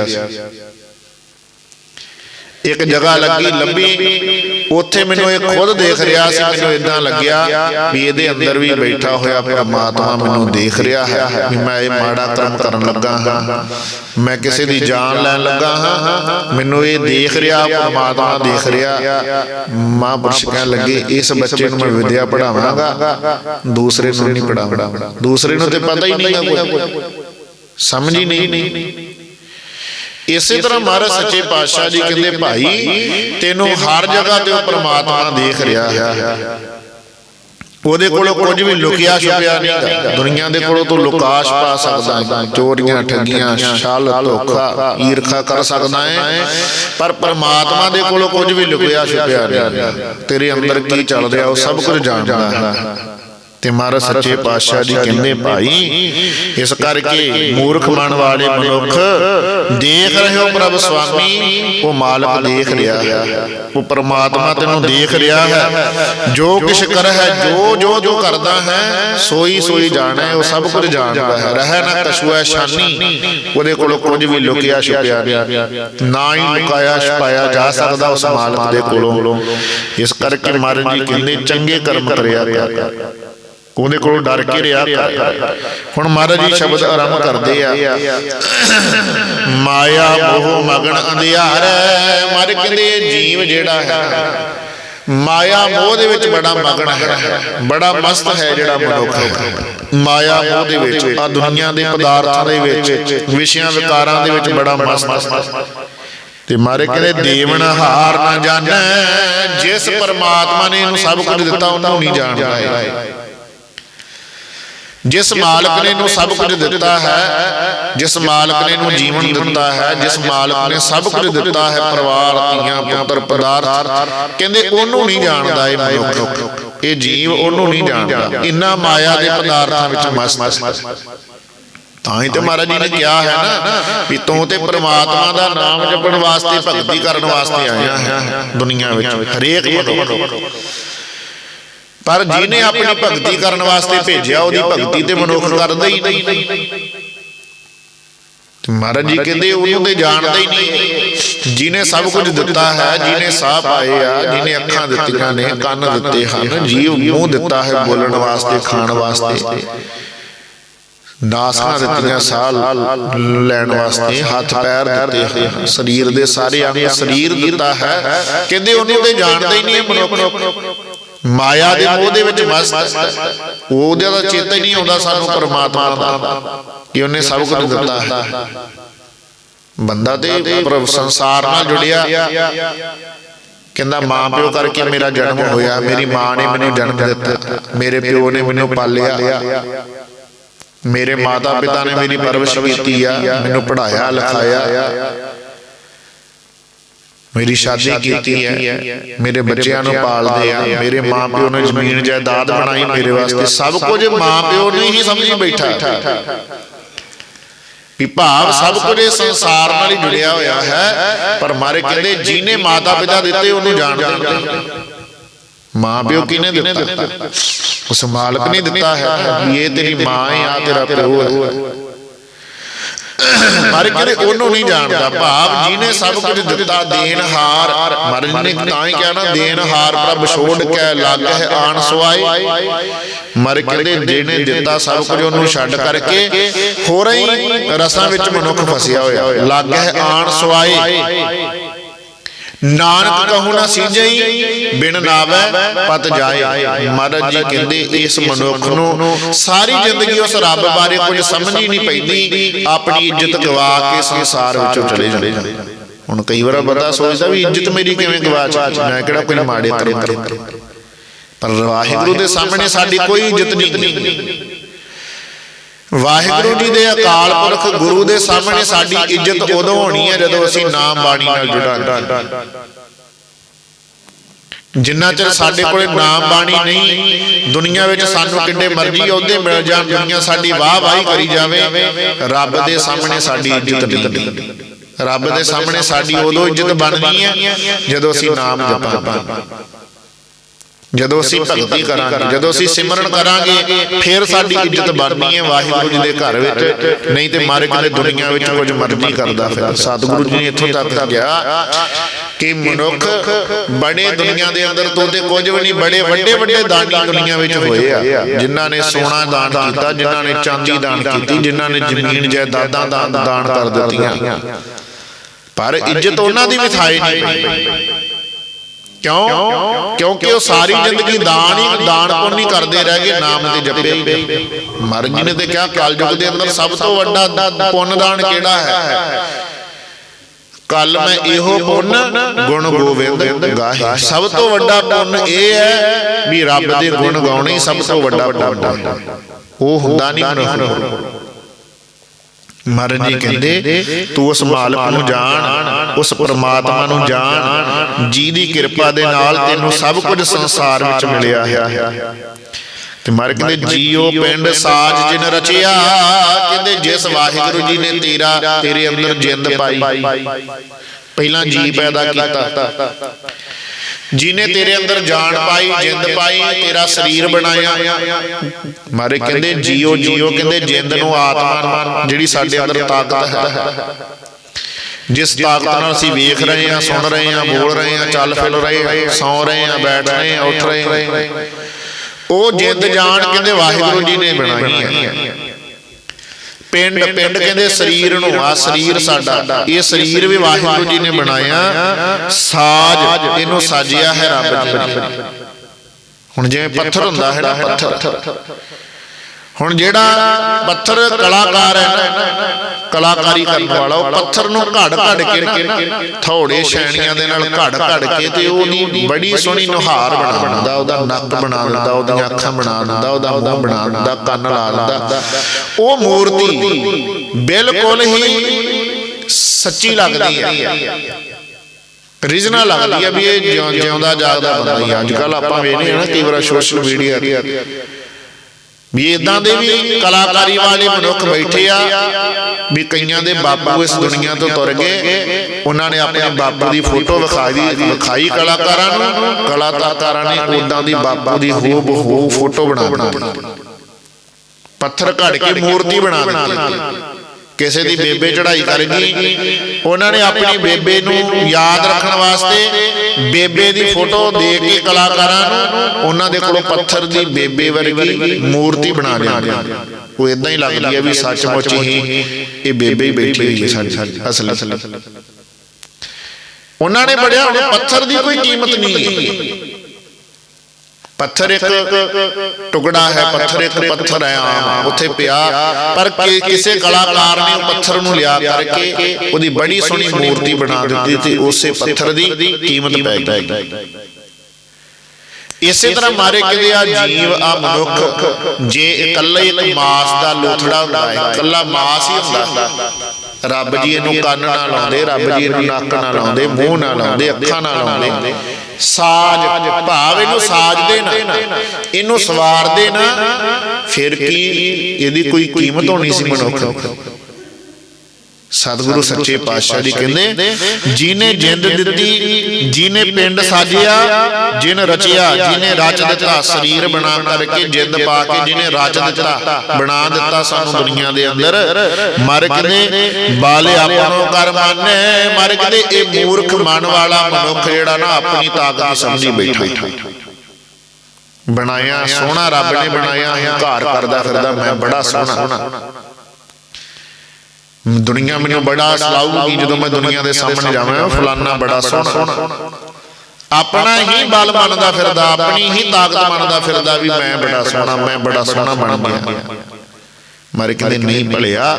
ਇੱਕ ਜਗ੍ਹਾ ਲੱਗੀ ਲੰਬੀ ਉੱਥੇ ਮੈਨੂੰ ਇਹ ਖੁਦ ਦੇਖ ਰਿਹਾ ਸੀ ਮੈਨੂੰ ਇਦਾਂ ਲੱਗਿਆ ਵੀ ਇਹਦੇ ਅੰਦਰ ਵੀ ਬੈਠਾ ਹੋਇਆ ਪਰਮਾਤਮਾ ਮੈਨੂੰ ਦੇਖ ਰਿਹਾ ਹੈ ਵੀ ਮੈਂ ਇਹ ਮਾੜਾ ਕਰਮ ਕਰਨ ਲੱਗਾ ਹਾਂ। ਮੈਂ ਕਿਸੇ ਦੀ ਜਾਨ ਲੈਣ ਲੱਗਾ ਹਾਂ। ਮੈਨੂੰ ਇਹ ਦੇਖ ਰਿਹਾ ਪਰਮਾਤਮਾ ਦੇਖ ਰਿਹਾ। ਮਹਾਂਪੁਰਸ਼ ਕਹਿਣ ਲੱਗੇ ਇਸ ਬੱਚੇ ਨੂੰ ਮੈਂ ਵਿਦਿਆ ਪੜਾਵਾਂਗਾ ਦੂਸਰੇ ਨੂੰ ਨਹੀਂ ਪੜਾਵਾਂਗਾ ਦੂਸਰੇ ਨੂੰ ਤੇ ਪਤਾ ਹੀ ਨਹੀਂਗਾ ਕੋਈ। ਸਮਝ ਹੀ ਨਹੀਂ। ਇਸੇ ਤਰ੍ਹਾਂ ਮਹਾਰਾਜ ਸੱਚੇ ਪਾਤਸ਼ਾਹ ਜੀ ਕਹਿੰਦੇ ਭਾਈ ਤੈਨੂੰ ਹਰ ਜਗ੍ਹਾ ਤੇ ਉਹ ਪ੍ਰਮਾਤਮਾ ਦੇਖ ਰਿਹਾ ਹੈ। ਉਹਦੇ ਕੋਲੋਂ ਕੁਝ ਵੀ ਲੁਕਿਆ ਛੁਪਿਆ ਨਹੀਂ ਦੁਨੀਆ ਦੇ ਕੋਲੋਂ ਤੂੰ ਲੁਕਾਸ਼ ਪਾ ਸਕਦਾ ਹੈ। ਚੋਰੀਆਂ ਠੱਗੀਆਂ ਛਲ ਧੋਖਾ ਈਰਖਾ ਕਰ ਸਕਦਾ ਹੈ। ਪਰ ਪਰਮਾਤਮਾ ਦੇ ਕੋਲੋਂ ਕੁਝ ਵੀ ਲੁਕਿਆ ਛੁਪਿਆ ਨਹੀਂ ਤੇਰੇ ਅੰਦਰ ਕੀ ਚੱਲ ਰਿਹਾ ਉਹ ਸਭ ਕੁਝ ਜਾਣਦਾ। ਹੈ ਤੇ ਮਹਾਰਾਜ ਸੱਚੇ ਪਾਤਸ਼ਾਹ ਜੀ ਕਹਿੰਦੇ ਭਾਈ। ਇਸ ਕਰਕੇ ਮੂਰਖ ਮਨ ਵਾਲੇ ਮਨੁੱਖ ਦੇਖ ਰਹੇ ਹੋ ਪ੍ਰਭ ਸੁਆਮੀ। ਉਹ ਮਾਲਕ ਦੇਖ ਰਿਹਾ ਹੈ। ਉਹ ਪਰਮਾਤਮਾ ਤੈਨੂੰ ਦੇਖ ਰਿਹਾ ਹੈ। ਜੋ ਕਿਛ ਕਰ ਹੈ ਜੋ ਜੋ ਜੋ ਕਰਦਾ ਹੈ ਸੋਈ ਸੋਈ ਜਾਣੈ ਉਹ ਸਭ ਕੁਝ ਜਾਣਦਾ ਹੈ। ਰਹਿ ਨਾ ਕਛੂਐ ਸ਼ਾਨੀ। ਉਹਦੇ ਕੋਲੋਂ ਕੁਝ ਵੀ ਲੁਕਿਆ ਛੁਪਿਆ ਨਹੀਂ। ਨਾ ਹੀ ਲੁਕਾਇਆ ਛੁਪਾਇਆ ਜਾ ਸਕਦਾ ਉਸ ਮਾਲਕ ਦੇ ਕੋਲੋਂ। ਇਸ ਕਰਕੇ ਮਹਾਰਾਜ ਜੀ ਕਹਿੰਦੇ ਚੰਗੇ ਕਰਮ ਕਰਿਆ ਕਰ ਉਹਦੇ ਕੋਲੋਂ ਡਰ ਕੇ ਰਿਹਾ ਹੁਣ ਮਹਾਰਾਜ ਜੀ ਸ਼ਬਦ ਆਰੰਭ ਕਰਦੇ ਆ। ਮਾਇਆ ਮੋਹ ਮਗਨ ਅੰਧਿਆਰ ਮਰ ਇਹ ਜੀਵ ਜਿਹੜਾ ਹੈ। ਮਾਇਆ ਮੋਹ ਦੇ ਵਿੱਚ ਬੜਾ ਮਗਨ ਹੈ। ਬੜਾ ਮਸਤ ਹੈ ਜਿਹੜਾ ਮਨੁੱਖ। ਮਾਇਆ ਮੋਹ ਦੇ ਵਿੱਚ ਆ ਦੁਨੀਆ ਦੇ ਪਦਾਰਥਾਂ ਦੇ ਵਿੱਚ ਵਿਸ਼ਿਆਂ ਵਿਕਾਰਾਂ ਦੇ ਵਿੱਚ ਬੜਾ ਮਸਤ ਤੇ ਮਾਰੇ ਕਹਿੰਦੇ ਦੇਵਨ ਹਾਰ ਨਾ ਜਾਣੈ। ਜਿਸ ਪਰਮਾਤਮਾ ਨੇ ਇਹਨੂੰ ਸਭ ਕੁਝ ਦਿੱਤਾ ਉਹਨੂੰ ਨਹੀਂ ਜਾਣਦਾ ਹੈ। ਜਿਸ ਮਾਲਕ ਨੇ ਇਹਨੂੰ ਸਭ ਕੁਝ ਦਿੱਤਾ ਹੈ ਜਿਸ ਮਾਲਕ ਨੇ ਇਹਨੂੰ ਜੀਵਨ ਦਿੱਤਾ ਹੈ ਜਿਸ ਮਾਲਕ ਨੇ ਸਭ ਕੁਝ ਦਿੱਤਾ ਹੈ ਪਰਿਵਾਰ ਧੀਆਂ ਪੁੱਤਰ ਪਦਾਰਥ। ਕਹਿੰਦੇ ਉਹਨੂੰ ਨਹੀਂ ਜਾਣਦਾ ਇਹ ਮਨੁੱਖ। ਇਹ ਜੀਵ ਉਹਨੂੰ ਨਹੀਂ ਜਾਣਦਾ। ਇੰਨਾ ਮਾਇਆ ਦੇ ਪਦਾਰਥਾਂ ਵਿੱਚ ਮਸਤ। ਤਾਂ ਹੀ ਤੇ ਮਹਾਰਾਜ ਜੀ ਨੇ ਕਿਹਾ ਹੈ ਨਾ ਵੀ ਤੂੰ ਤੇ ਪ੍ਰਮਾਤਮਾ ਦਾ ਨਾਮ ਜਪਣ ਵਾਸਤੇ ਭਗਤੀ ਕਰਨ ਵਾਸਤੇ ਆਇਆ ਹੈ। ਦੁਨੀਆ ਵਿੱਚ। ਹਰੇਕ ਮਨੁੱਖ ਪਰ ਜਿਹਨੇ ਆਪਣੀ ਭਗਤੀ ਕਰਨ ਵਾਸਤੇ ਭੇਜਿਆ ਉਹਦੀ ਭਗਤੀ ਤੇ ਮਨੁੱਖ ਕਰਦਾ ਹੀ ਨਹੀਂ। ਤੇ ਮਹਾਰਾਜ ਜੀ ਕਹਿੰਦੇ ਉਹਨੂੰ ਤੇ ਜਾਣਦਾ ਹੀ ਨਹੀਂ। ਜਿਹਨੇ ਸਭ ਕੁਝ ਦਿੱਤਾ ਹੈ ਜਿਹਨੇ ਸਾਹ ਪਾਏ ਆ ਜਿਹਨੇ ਅੱਖਾਂ ਦਿੱਤੀਆਂ ਨੇ ਕੰਨ ਦਿੱਤੇ ਹਨ ਜੀਵ ਮੂੰਹ ਦਿੱਤਾ ਹੈ ਬੋਲਣ ਵਾਸਤੇ ਖਾਣ ਵਾਸਤੇ। ਨਾਸਾਂ ਦਿੱਤੀਆਂ ਸਾਹ ਲੈਣ ਵਾਸਤੇ ਹੱਥ ਪੈਰ ਦਿੱਤੇ ਹਨ ਸਰੀਰ ਦੇ ਸਾਰੇ ਅੰਗ ਸਰੀਰ ਦਿੱਤਾ ਹੈ। ਕਹਿੰਦੇ ਉਹਨੂੰ ਤੇ ਜਾਣਦਾ ਹੀ ਨਹੀਂ ਮਨੁੱਖ। ਮਾਇਆ ਦੇ ਮੋਹ ਦੇ ਵਿੱਚ ਮਸਤ ਉਹਦਾ ਤਾਂ ਚੇਤਾ ਹੀ ਨਹੀਂ ਆਉਂਦਾ ਸਾਨੂੰ ਪਰਮਾਤਮਾ ਦਾ ਕਿ ਉਹਨੇ ਸਭ ਕੁਝ ਦਿੱਤਾ ਹੈ। ਬੰਦਾ ਤੇ ਪ੍ਰਭ ਸੰਸਾਰ ਨਾਲ ਜੁੜਿਆ। ਕਹਿੰਦਾ ਮਾਂ ਪਿਓ ਕਰਕੇ ਮੇਰਾ ਜਨਮ ਹੋਇਆ ਮੇਰੀ ਮਾਂ ਨੇ ਮੈਨੂੰ ਜਨਮ ਦਿੱਤਾ। ਮੇਰੇ ਪਿਓ ਨੇ ਮੈਨੂੰ ਪਾਲਿਆ। ਮੇਰੇ ਮਾਤਾ ਪਿਤਾ ਨੇ ਮੇਰੀ ਪਰਵਰਿਸ਼ ਕੀਤੀ ਆ ਮੈਨੂੰ ਪੜ੍ਹਾਇਆ। ਲਿਖਾਇਆ। ਮੇਰੀ ਸ਼ਾਦੀ ਕੀਤੀ ਹੈ। ਮੇਰੇ ਬੱਚਿਆਂ ਨੂੰ ਪਾਲਦੇ ਆ। ਮੇਰੇ ਮਾਪਿਓ ਨੇ ਜ਼ਮੀਨ ਜਾਇਦਾਦ ਬਣਾਈ ਮੇਰੇ ਵਾਸਤੇ। ਸਭ ਕੁਝ ਮਾਪਿਓ ਨੇ ਹੀ ਸਮਝੀ ਬੈਠਾ। ਵੀ ਭਾਵ ਸਭ ਕੁਝ ਇਸ ਸੰਸਾਰ ਨਾਲ ਹੀ ਜੁੜਿਆ ਹੋਇਆ ਹੈ। ਪਰ ਮਾਰੇ ਕਹਿੰਦੇ ਜਿਹਨੇ ਮਾਤਾ ਪਿਤਾ ਦਿੱਤੇ ਉਹਨੂੰ ਜਾਣਦੇ ਨਹੀਂ। ਮਾਪਿਓ ਕਿਹਨੇ ਦਿੱਤਾ? ਉਸ ਮਾਲਕ ਨੇ ਦਿੱਤਾ ਹੈ ਇਹ ਤੇਰੀ ਮਾਂ ਹੈ ਆ ਤੇਰਾ ਪਿਓ ਹੈ। ਮਰ ਕਹਿੰਦੇ ਉਹਨੂੰ ਨਹੀਂ ਜਾਣਦਾ। ਭਾਵ ਜਿਹਨੇ ਸਭ ਕੁਝ ਦਿੱਤਾ ਦੇਨਹਾਰ ਮਰ ਨੇ ਤਾਂ ਹੀ ਕਿਹਾ ਨਾ ਦੇਨਹਾਰ ਪ੍ਰਭ ਛੋੜ ਕੇ ਲੱਗ ਹੈ ਆਣ ਸਵਾਏ ਮਰ ਕਹਿੰਦੇ ਜਿਹਨੇ ਦਿੱਤਾ ਸਭ ਕੁਝ ਉਹਨੂੰ ਛੱਡ ਕਰਕੇ ਹੋਰ ਹੀ ਰਸਾਂ ਵਿੱਚ ਮਨੁੱਖ ਫਸਿਆ ਹੋਇਆ। ਲੱਗ ਹੈ ਆਣ ਸਵਾਏ ਨਾਨਕ ਕਹੂ ਨਾ ਸੀਜਈ ਬਿਨ ਨਾਵੇ ਪਤ ਜਾਏ। ਮਹਾਰਾਜ ਜੀ ਕਹਿੰਦੇ ਇਸ ਮਨੁੱਖ ਨੂੰ ਸਾਰੀ ਜ਼ਿੰਦਗੀ ਉਸ ਰੱਬ ਬਾਰੇ ਕੁਝ ਸਮਝ ਹੀ ਨਹੀਂ ਪੈਂਦੀ ਆਪਣੀ ਇੱਜ਼ਤ ਗਵਾ ਕੇ ਸੰਸਾਰ ਵਿੱਚੋਂ ਚਲੇ ਜਾਂਦੇ ਹੁਣ ਕਈ ਵਾਰ ਬੰਦਾ ਸੋਚਦਾ ਵੀ ਇੱਜ਼ਤ ਮੇਰੀ ਕਿਵੇਂ ਗਵਾਚ ਮੈਂ ਕਿਹੜਾ ਕੋਈ ਮਾੜੇ ਕਰ? ਪਰ ਵਾਹਿਗੁਰੂ ਦੇ ਸਾਹਮਣੇ ਸਾਡੀ ਕੋਈ ਇੱਜ਼ਤ ਨਹੀਂ। ਵਾਹਿਗੁਰੂ ਜੀ ਦੇ ਅਕਾਲ ਪੁਰਖ ਗੁਰੂ ਦੇ ਸਾਹਮਣੇ ਸਾਡੀ ਇੱਜ਼ਤ ਉਦੋਂ ਹੋਣੀ ਹੈ ਜਦੋਂ ਅਸੀਂ ਨਾਮ ਬਾਣੀ ਨਾਲ ਜੁੜਾਂਗੇ। ਜਿੰਨਾ ਚਿਰ ਸਾਡੇ ਕੋਲੇ ਨਾਮ ਬਾਣੀ ਨਹੀਂ ਦੁਨੀਆ ਵਿੱਚ ਸਾਨੂੰ ਕਿੰਨੇ ਮਰਜ਼ੀ ਅਹੁਦੇ ਮਿਲ ਜਾਣ ਦੁਨੀਆ ਸਾਡੀ ਵਾਹ ਵਾਹੀ ਕਰੀ ਜਾਵੇ। ਰੱਬ ਦੇ ਸਾਹਮਣੇ ਸਾਡੀ ਇੱਜ਼ਤ ਨਹੀਂ ਰੱਬ ਦੇ ਸਾਹਮਣੇ ਸਾਡੀ ਉਦੋਂ ਇੱਜ਼ਤ ਬਣਨੀ ਹੈ ਜਦੋਂ ਅਸੀਂ ਨਾਮ ਜਪਾਂਗੇ। ਜਦੋਂ ਅਸੀਂ ਭਗਤੀ ਕਰਾਂਗੇ ਜਦੋਂ ਅਸੀਂ ਸਿਮਰਨ ਕਰਾਂਗੇ ਫਿਰ ਸਾਡੀ ਇੱਜ਼ਤ ਬਣਨੀ ਹੈ ਵਾਹਿਗੁਰੂ ਜੀ ਦੇ ਘਰ ਵਿੱਚ। ਨਹੀਂ ਤੇ ਮਾਰੇ ਕਿਤੇ ਦੁਨੀਆ ਵਿੱਚ ਕੁਝ ਮਰਜ਼ੀ ਕਰਦਾ ਫਿਰ ਸਤਿਗੁਰੂ ਜੀ ਨੇ ਇੱਥੋਂ ਤੱਕ ਗਿਆ ਕਿ ਮਨੁੱਖ ਬੜੇ ਦੁਨੀਆ ਦੇ ਅੰਦਰ ਤੋਂ ਤੇ ਕੁਝ ਵੀ ਨਹੀਂ ਬੜੇ ਵੱਡੇ ਵੱਡੇ ਦਾਨੀ ਦੁਨੀਆ ਵਿੱਚ ਹੋਏ ਆ ਜਿਨ੍ਹਾਂ ਨੇ ਸੋਨਾ ਦਾਨ ਕੀਤਾ ਜਿਨ੍ਹਾਂ ਨੇ ਚਾਂਦੀ ਦਾਨ ਕੀਤੀ ਜਿਨ੍ਹਾਂ ਨੇ ਜ਼ਮੀਨ ਜਾਇਦਾਦਾਂ ਦਾਨ ਦਾਨ ਕਰ ਦਿੱਤੀਆਂ। ਪਰ ਇੱਜ਼ਤ ਉਹਨਾਂ ਦੀ ਵੀ ਥਾਈ ਨਹੀਂ। ਪਈ। ਕਿਉਂ? ਕਿਉਂਕਿ ਉਹ ਸਾਰੀ ਜ਼ਿੰਦਗੀ ਦਾਨ ਹੀ ਦਾਨ ਪੁੰਨ ਕਰਦੇ ਰਹਿ ਗਏ ਨਾਮ ਤੇ ਜਪੇ ਹੀ ਮਰ ਜੀ ਨੇ ਤੇ ਕਿਹਾ ਕਲਯੁਗ ਦੇ ਅੰਦਰ ਸਭ ਤੋਂ ਵੱਡਾ ਪੁੰਨ ਦਾਨ ਕਿਹੜਾ ਹੈ? ਕੱਲ ਮੈਂ ਇਹੋ ਪੁੰਨ ਗੁਣ ਗੋਬਿੰਦ ਗਾਹੇ। ਸਭ ਤੋਂ ਵੱਡਾ ਪੁੰਨ ਇਹ ਹੈ ਵੀ ਰੱਬ ਦੇ ਗੁਣ ਗਾਉਣੇ ਸਭ ਤੋਂ ਵੱਡਾ ਪੁੰਨ ਉਹ ਹੁੰਦਾ ਨਹੀਂ ਮਨੁੱਖ ਮਹਾਰਾਜ ਜੀ ਕਹਿੰਦੇ ਤੂੰ ਉਸ ਮਾਲਕ ਨੂੰ ਜਾਣ ਉਸ ਪ੍ਰਮਾਤਮਾ ਨੂੰ ਜਾਣ ਜੀ ਦੀ ਕਿਰਪਾ ਦੇ ਨਾਲ ਤੈਨੂੰ ਸਭ ਕੁਝ ਸੰਸਾਰ ਵਿੱਚ ਮਿਲਿਆ ਹੈ। ਤੇ ਮਰ ਕਹਿੰਦੇ ਜੀਓ ਪਿੰਡ ਸਾਜ ਜਿਨ ਰਚਿਆ। ਕਹਿੰਦੇ ਜਿਸ ਵਾਹਿਗੁਰੂ ਜੀ ਨੇ ਤੇਰਾ ਤੇਰੇ ਅੰਦਰ ਜਿੰਦ ਪਾਈ। ਪਹਿਲਾਂ ਜੀ ਪੈਦਾ ਕੀਤਾ। ਜਿਨੇ ਤੇਰੇ ਅੰਦਰ ਜਾਨ ਪਾਈ ਜਿੰਦ ਪਾਈ ਤੇਰਾ ਸਰੀਰ ਬਣਾਇਆ। ਮਾਰੇ ਕਹਿੰਦੇ ਜੀਓ ਜੀਓ ਕਹਿੰਦੇ ਜਿੰਦ ਨੂੰ ਆਤਮਾ ਜਿਹੜੀ ਸਾਡੇ ਅੰਦਰ ਤਾਕਤ ਹੈ। ਜਿਸ ਤਾਕਤ ਨਾਲ ਅਸੀਂ ਵੇਖ ਰਹੇ ਹਾਂ ਸੁਣ ਰਹੇ ਹਾਂ ਬੋਲ ਰਹੇ ਹਾਂ ਚੱਲ ਫਿਰ ਰਹੇ ਹਾਂ ਸੌ ਰਹੇ ਹਾਂ ਬੈਠ ਰਹੇ ਹਾਂ। ਉੱਠ ਰਹੇ ਹਾਂ। ਉਹ ਜਿੰਦ ਜਾਨ ਕਹਿੰਦੇ ਵਾਹਿਗੁਰੂ ਜੀ ਨੇ ਬਣਾਈ ਹੈ। ਪਿੰਡ ਪਿੰਡ ਕਹਿੰਦੇ ਸਰੀਰ ਨੂੰ ਆ ਸਰੀਰ ਸਾਡਾ। ਇਹ ਸਰੀਰ ਵੀ ਵਾਹਿਗੁਰੂ ਜੀ ਨੇ ਬਣਾਇਆ। ਸਾਜ ਇਹਨੂੰ ਸਾਜਿਆ ਹੈ ਰੱਬ ਜੀ ਹੁਣ ਜਿਵੇਂ ਪੱਥਰ। ਹੁੰਦਾ ਹੈ ਨਾ ਪੱਥਰ। ਹੁਣ ਜਿਹੜਾ ਪੱਥਰ ਕਲਾਕਾਰ ਹੈ, ਕਲਾਕਾਰੀ ਕਰਨ ਵਾਲਾ, ਉਹ ਪੱਥਰ ਨੂੰ ਘੜ ਘੜ ਕੇ ਥੋੜੇ ਸ਼ੈਣੀਆਂ ਦੇ ਨਾਲ ਘੜ ਘੜ ਕੇ ਤੇ ਉਹਦੀ ਬੜੀ ਸੋਹਣੀ ਨੁਹਾਰ ਬਣਾ ਦਿੰਦਾ, ਉਹਦਾ ਨੱਕ ਬਣਾ ਦਿੰਦਾ, ਉਹਦੀਆਂ ਅੱਖਾਂ ਬਣਾ ਦਿੰਦਾ, ਉਹਦਾ ਮੂੰਹ ਬਣਾ ਦਿੰਦਾ, ਕੰਨ ਲਾ ਦਿੰਦਾ। ਉਹ ਮੂਰਤੀ ਬਿਲਕੁਲ ਹੀ ਸੱਚੀ ਲੱਗਦੀ ਹੈ। ਰੀਜਨਲ ਲੱਗਦੀ ਹੈ ਵੀ ਇਹ ਜਿਉਂ- ਜਿਉਂਦਾ ਜਾਗਦਾ ਬੰਦਾ ਹੀ। ਅੱਜ ਕੱਲ ਆਪਾਂ ਵੇਖਦੇ ਹਾਂ ਨਾ ਕਈ ਸੋਸ਼ਲ ਮੀਡੀਆ ਵੀ ਇਦਾਂ ਦੇ ਵੀ ਕਲਾਕਾਰੀ ਵਾਲੇ ਮਨੁੱਖ ਬੈਠੇ ਆ, ਵੀ ਕਈਆਂ ਦੇ ਬਾਪੂ ਇਸ ਦੁਨੀਆ ਤੋਂ ਤੁਰ ਗਏ। ਉਹਨਾਂ ਨੇ ਆਪਣੇ ਬਾਪੂ ਦੀ ਫੋਟੋ ਵਿਖਾਈ ਵਿਖਾਈ ਕਲਾਕਾਰਾਂ ਨੂੰ। ਕਲਾਕਾਰਾਂ ਨੇ ਉਦਾਂ ਦੀ ਬਾਪੂ ਦੀ ਹੂ ਬਹੂ ਫੋਟੋ ਬਣਾ ਦਿੱਤੀ। ਪੱਥਰ ਘੜ ਕੇ ਮੂਰਤੀ ਬਣਾ ਦਿੱਤੀ। ਕਿਸੇ ਦੀ ਬੇਬੇ ਚੜਾਈ ਕਰ ਗਈ। ਉਹਨਾਂ ਨੇ ਆਪਣੀ ਬੇਬੇ ਨੂੰ ਯਾਦ ਰੱਖਣ ਵਾਸਤੇ ਬੇਬੇ ਦੀ ਫੋਟੋ ਦੇ ਕੇ ਕਲਾਕਾਰਾਂ ਨੂੰ ਉਹਨਾਂ ਦੇ ਕੋਲੋਂ ਪੱਥਰ ਦੀ ਬੇਬੇ ਵਰਗੀ ਮੂਰਤੀ ਬਣਾ ਲਿਆਂਦੀ। ਉਹ ਇਦਾਂ ਹੀ ਲੱਗਦੀ ਹੈ ਵੀ ਸੱਚਮੁੱਚ ਹੀ ਇਹ ਬੇਬੇ ਹੀ ਬੈਠੀ ਹੋਈ ਹੈ ਸਾਡੀ ਅਸਲ ਉਹਨਾਂ ਨੇ ਬੜਿਆ ਹੁਣ ਪੱਥਰ ਦੀ ਕੋਈ ਕੀਮਤ ਨਹੀਂ। ਹੈ ਪੱਥਰ ਇੱਕ ਟੁਕੜਾ ਹੈ ਪੱਥਰ ਇੱਕ ਪੱਥਰ ਹੈ ਆਮ ਉੱਥੇ ਪਿਆ। ਪਰ ਕਿਸੇ ਕਲਾਕਾਰ ਨੇ ਉਹ ਪੱਥਰ ਨੂੰ ਲਿਆ ਕਰਕੇ ਉਹਦੀ ਬੜੀ ਸੋਹਣੀ ਮੂਰਤੀ ਬਣਾ ਦਿੱਤੀ ਤੇ ਉਸੇ ਪੱਥਰ ਦੀ ਕੀਮਤ ਪੈ ਗਈ। ਇਸੇ ਤਰ੍ਹਾਂ ਮਾਰੇ ਕਹਿੰਦੇ ਆ ਜੀਵ ਆ ਮਨੁੱਖ। ਜੇ ਇਕੱਲਾ ਇੱਕ ਮਾਸ ਦਾ ਲੋਥੜਾ ਹੁੰਦਾ ਹੈ ਇਕੱਲਾ ਮਾਸ ਹੀ ਹੁੰਦਾ ਰੱਬ ਜੀ ਇਹਨੂੰ ਕੰਨ ਨਾਲ ਲਾਉਂਦੇ ਰੱਬ ਜੀ ਇਹਨੂੰ ਨੱਕ ਨਾਲ ਲਾਉਂਦੇ ਮੂੰਹ ਨਾਲ ਲਾਉਂਦੇ ਅੱਖਾਂ ਨਾਲ ਲਾਉਂਦੇ। ਸਾਜ ਭਾਵ ਇਹਨੂੰ ਸਾਜਦੇ ਨਾ ਇਹਨੂੰ ਸਵਾਰਦੇ ਨਾ ਫਿਰ ਕੀ ਇਹਦੀ ਕੋਈ ਕੀਮਤ ਹੋਣੀ ਸੀ ਮਨੁੱਖ ਸਤਿਗੁਰੂ ਸੱਚੇ ਪਾਤਸ਼ਾਹ ਜੀ ਕਹਿੰਦੇ ਜਿਨੇ ਜਿੰਦ ਦਿੱਤੀ ਜਿਨੇ ਪਿੰਡ ਸਾਜਿਆ ਜਿਨ ਰਚਿਆ ਜਿਨੇ ਰਚ ਦਿੱਤਾ ਸਰੀਰ ਬਣਾ ਕਰਕੇ ਜਿੰਦ ਪਾ ਕੇ ਜਿਨੇ ਰਚ ਦਿੱਤਾ ਬਣਾ ਦਿੱਤਾ ਸਾਨੂੰ ਦੁਨੀਆ ਦੇ ਅੰਦਰ। ਮਰ ਕਹਿੰਦੇ ਬਾਲੇ ਆਪਣੋ ਕਰ ਮੰਨੇ ਮਰ ਕਹਿੰਦੇ ਇਹ ਮੂਰਖ ਮਨ ਵਾਲਾ ਮਨੁੱਖ ਜਿਹੜਾ ਨਾ ਆਪਣੀ ਤਾਕਤ ਸਮਝੀ ਬੈਠਾ। ਬਣਾਇਆ ਸੋਹਣਾ ਰੱਬ ਨੇ ਬਣਾਇਆ ਹੰਕਾਰ ਕਰਦਾ ਫਿਰਦਾ ਮੈਂ ਬੜਾ ਸੋਹਣਾ। ਦੁਨੀਆ ਮੈਨੂੰ ਬੜਾ ਸਲਾਊਗੀ ਜਦੋਂ ਮੈਂ ਦੁਨੀਆ ਦੇ ਸਾਹਮਣੇ ਜਾਵਾਂ ਫਲਾਨਾ ਬੜਾ ਸੋਹਣਾ। ਆਪਣਾ ਹੀ ਬਲ ਮੰਨਦਾ ਫਿਰਦਾ ਆਪਣੀ ਹੀ ਤਾਕਤ ਮੰਨਦਾ ਫਿਰਦਾ ਵੀ ਮੈਂ ਬੜਾ ਸੋਹਣਾ ਮੈਂ ਬੜਾ ਸੋਹਣਾ ਬਣ ਗਿਆ। ਮਾਰੇ ਕਹਿੰਦੇ ਨਹੀਂ ਭਲਿਆ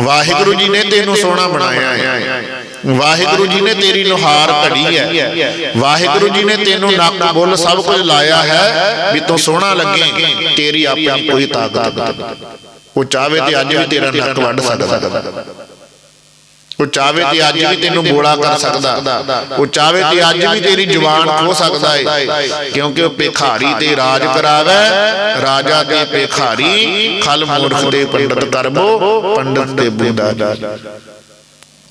ਵਾਹਿਗੁਰੂ ਜੀ ਨੇ ਤੈਨੂੰ ਸੋਹਣਾ ਬਣਾਇਆ ਹੈ। ਵਾਹਿਗੁਰੂ ਜੀ ਨੇ ਤੇਰੀ ਨੁਹਾਰ ਘੜੀ ਹੈ। ਵਾਹਿਗੁਰੂ ਜੀ ਨੇ ਤੈਨੂੰ ਨੱਕ ਬੁੱਲ ਸਭ ਕੁਝ ਲਾਇਆ ਹੈ ਵੀ ਤੂੰ ਸੋਹਣਾ ਲੱਗੇ। ਤੇਰੀ ਆਪਣੀ ਕੋਈ ਤਾਕਤ ਨਹੀਂ ਉਹ ਚਾਹਵੇ ਤੇ ਅੱਜ ਵੀ ਤੇਰਾ ਨੱਕ ਵੱਢ ਸਕਦਾ। ਉਹ ਚਾਵੇ ਤੇ ਅੱਜ ਵੀ ਤੈਨੂੰ ਬੋਲਾ ਕਰ ਸਕਦਾ। ਉਹ ਚਾਵੇ ਤੇ ਅੱਜ ਵੀ ਤੇਰੀ ਜ਼ੁਬਾਨ ਖੋ ਸਕਦਾ ਹੈ ਕਿਉਂਕਿ ਉਹ ਭਿਖਾਰੀ ਤੇ ਰਾਜ ਕਰਾਵੇ। ਰਾਜਾ ਤੇ ਭਿਖਾਰੀ ਖਲ ਮੂਰਖ ਤੇ ਪੰਡਤ ਕਰਬੋ ਪੰਡਤ ਤੇ ਬੁੱਢਾ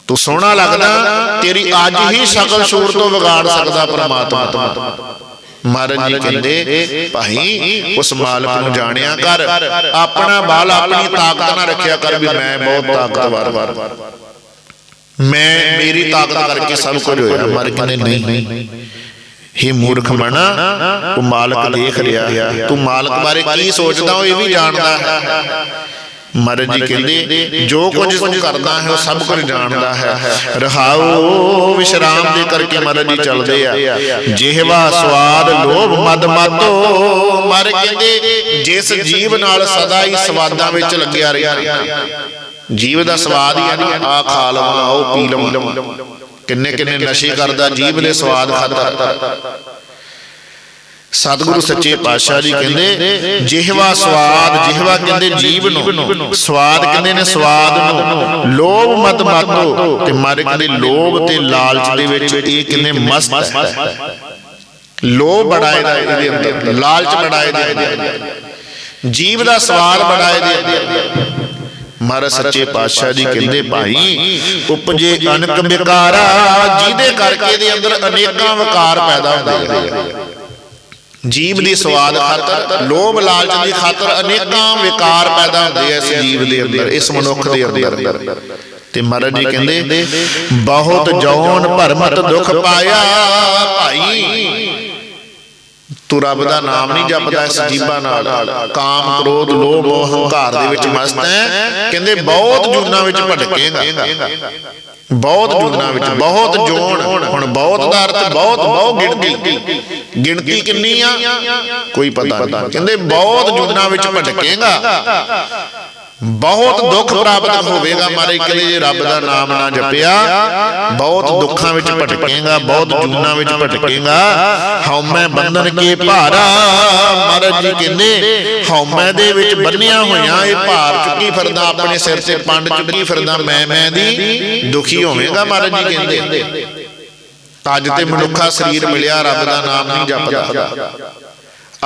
ਤੂੰ ਸੋਹਣਾ ਲੱਗਦਾ ਤੇਰੀ ਅੱਜ ਹੀ ਸ਼ਕਲ ਸੂਰ ਤੋਂ ਵਿਗਾੜ ਸਕਦਾ ਪਰਮਾਤਮਾ ਮਹਾਰਾਜ ਜੀ ਕਹਿੰਦੇ। ਭਾਈ ਉਸ ਮਾਲਕ ਨੂੰ ਜਾਣਿਆ ਕਰ। ਆਪਣਾ ਬਾਲ ਆਪਣੀ ਤਾਕਤ ਨਾਲ ਰੱਖਿਆ ਕਰ ਵੀ ਮੈਂ ਬਹੁਤ ਤਾਕਤਵਰ ਮੈਂ ਮੇਰੀ ਤਾਕਤ ਕਰਕੇ ਸਭ ਕੁਝ ਹੋਇਆ। ਮਰ ਕਹਿੰਦੇ ਨਹੀਂ ਹੀ ਮੂਰਖ ਮਣਾ ਉਹ ਮਾਲਕ ਦੇਖ ਰਿਹਾ। ਤੂੰ ਮਾਲਕ ਬਾਰੇ ਕੀ ਸੋਚਦਾ ਉਹ ਇਹ ਵੀ ਜਾਣਦਾ। ਹੈ ਮਹਾਰਾਜ ਜੀ ਕਹਿੰਦੇ ਜੋ ਕੁਝ ਤੂੰ ਕਰਦਾ ਹੈ ਉਹ ਸਭ ਕੁਝ ਜਾਣਦਾ ਹੈ। ਰਹਾਉ ਵਿਸ਼ਰਾਮ ਦੇ ਕਰਕੇ ਮਹਾਰਾਜ ਜੀ ਚੱਲਦੇ ਆ। ਜਿਹਵਾ ਸਵਾਦ ਲੋਭ ਮਦ ਮਾਤੋ। ਮਰ ਕਹਿੰਦੇ ਜਿਸ ਜੀਵ ਨਾਲ ਸਦਾ ਹੀ ਸਵਾਦਾਂ ਵਿੱਚ ਲੱਗਿਆ ਰਿਹਾ ਜੀਵ ਦਾ ਸਵਾਦ ਹੀ ਆ ਆ ਖਾ ਲਵਾਂ ਉਹ ਪੀ ਲਵਾਂ। ਕਿੰਨੇ ਕਿੰਨੇ ਨਸ਼ੇ ਕਰਦਾ ਜੀਵ ਦੇ ਸਵਾਦ ਖਾਤਰ ਸਤਿਗੁਰੂ ਸੱਚੇ ਪਾਤਸ਼ਾਹ ਜੀ ਕਹਿੰਦੇ ਜਿਹਵਾ ਸਵਾਦ ਜਿਹਵਾ ਕਹਿੰਦੇ ਜੀਵ ਨੂੰ। ਸਵਾਦ ਕਹਿੰਦੇ ਨੇ ਸਵਾਦ ਨੂੰ ਲੋਭ ਮਤ ਮਾਤੋ ਤੇ ਮਾਰੇ ਕਹਿੰਦੇ ਲੋਭ ਤੇ ਲਾਲਚ ਦੇ ਵਿੱਚ ਇਹ ਕਹਿੰਦੇ ਮਸਤ ਹੈ। ਲੋਭ ਬੜਾ ਇਹਦਾ ਇਹਦੇ ਅੰਦਰ। ਲਾਲਚ ਬੜਾ ਇਹਦੇ ਅੰਦਰ। ਜੀਵ ਦਾ ਸਵਾਦ ਬੜਾ ਇਹਦੇ ਅੰਦਰ। ਮਹਾਰਾਜ ਸੱਚੇ ਪਾਤਸ਼ਾਹ ਜੀ ਕਹਿੰਦੇ ਭਾਈ ਉਪਜੇ ਅਨਕ ਵਿਕਾਰਾ ਜਿਹਦੇ ਕਰਕੇ ਇਹਦੇ ਅੰਦਰ ਅਨੇਕਾਂ ਵਿਕਾਰ ਪੈਦਾ ਹੁੰਦੇ ਆ। ਜੀਵ ਦੀ ਸਵਾਦ ਖਾਤਰ ਲੋਭ ਲਾਲਚ ਦੀ ਖਾਤਰ ਅਨੇਕਾਂ ਵਿਕਾਰ ਪੈਦਾ ਹੁੰਦੇ ਐ ਇਸ ਜੀਵ ਦੇ ਅੰਦਰ ਇਸ ਮਨੁੱਖ ਦੇ ਅੰਦਰ। ਤੇ ਮਹਾਰਾਜ ਜੀ ਕਹਿੰਦੇ ਬਹੁਤ ਜੌਨ ਭਰਮਤ ਦੁੱਖ ਪਾਇਆ ਭਾਈ। ਤੂੰ ਰੱਬ ਦਾ ਨਾਮ ਨਹੀਂ ਜਪਦਾ ਇਸ ਜੀਬਾਂ ਨਾਲ। ਕਾਮ ਕ੍ਰੋਧ ਲੋਭ ਮੋਹ ਹੰਕਾਰ ਦੇ ਵਿੱਚ ਮਸਤ ਹੈ। ਕਹਿੰਦੇ ਬਹੁਤ ਜੂਨਾਂ ਵਿੱਚ ਭਟਕੇਗਾ। ਬਹੁਤ ਜੁਗਨਾਂ ਵਿੱਚ ਬਹੁਤ ਜੋਨ। ਹੁਣ ਬਹੁਤ ਦਾ ਅਰਥ ਬਹੁਤ ਬਹੁਤ ਗਿਣਤੀ ਗਿਣਤੀ ਕਿੰਨੀ ਆ? ਕੋਈ ਪਤਾ ਨਹੀਂ। ਕਹਿੰਦੇ ਬਹੁਤ ਜੁਗਨਾਂ ਵਿੱਚ ਭਟਕੇਗਾ। ਬਹੁਤ ਦੁੱਖ ਪ੍ਰਾਪਤ ਹੋਵੇਗਾ ਮਾਰੇ ਕਹਿੰਦੇ ਜੇ ਰੱਬ ਦਾ ਨਾਮ ਨਾ ਜਪਿਆ ਬਹੁਤ ਦੁੱਖਾਂ ਵਿੱਚ ਭਟਕੇਗਾ ਬਹੁਤ ਜੁਗਨਾਂ ਵਿੱਚ ਭਟਕੇਗਾ। ਹਉਮੈ ਬੰਧਨ ਕੇ ਭਾਰਾ ਮਹਾਰਾਜ ਜੀ ਕਹਿੰਦੇ ਹਉਮੈ ਦੇ ਵਿੱਚ ਬੰਨਿਆ ਹੋਇਆਂ ਇਹ ਭਾਰ ਚੁੱਕੀ ਫਿਰਦਾ ਆਪਣੇ ਸਿਰ ਤੇ ਪੰਡ ਚੁੱਕੀ ਫਿਰਦਾ ਮੈਂ ਮੈਂ ਦੀ ਦੁਖੀ ਹੋਵੇਗਾ ਮਹਾਰਾਜ ਜੀ ਕਹਿੰਦੇ। ਅੱਜ ਤੇ ਮਨੁੱਖਾ ਸਰੀਰ ਮਿਲਿਆ ਰੱਬ ਦਾ ਨਾਮ ਨਹੀਂ ਜਪਦਾ।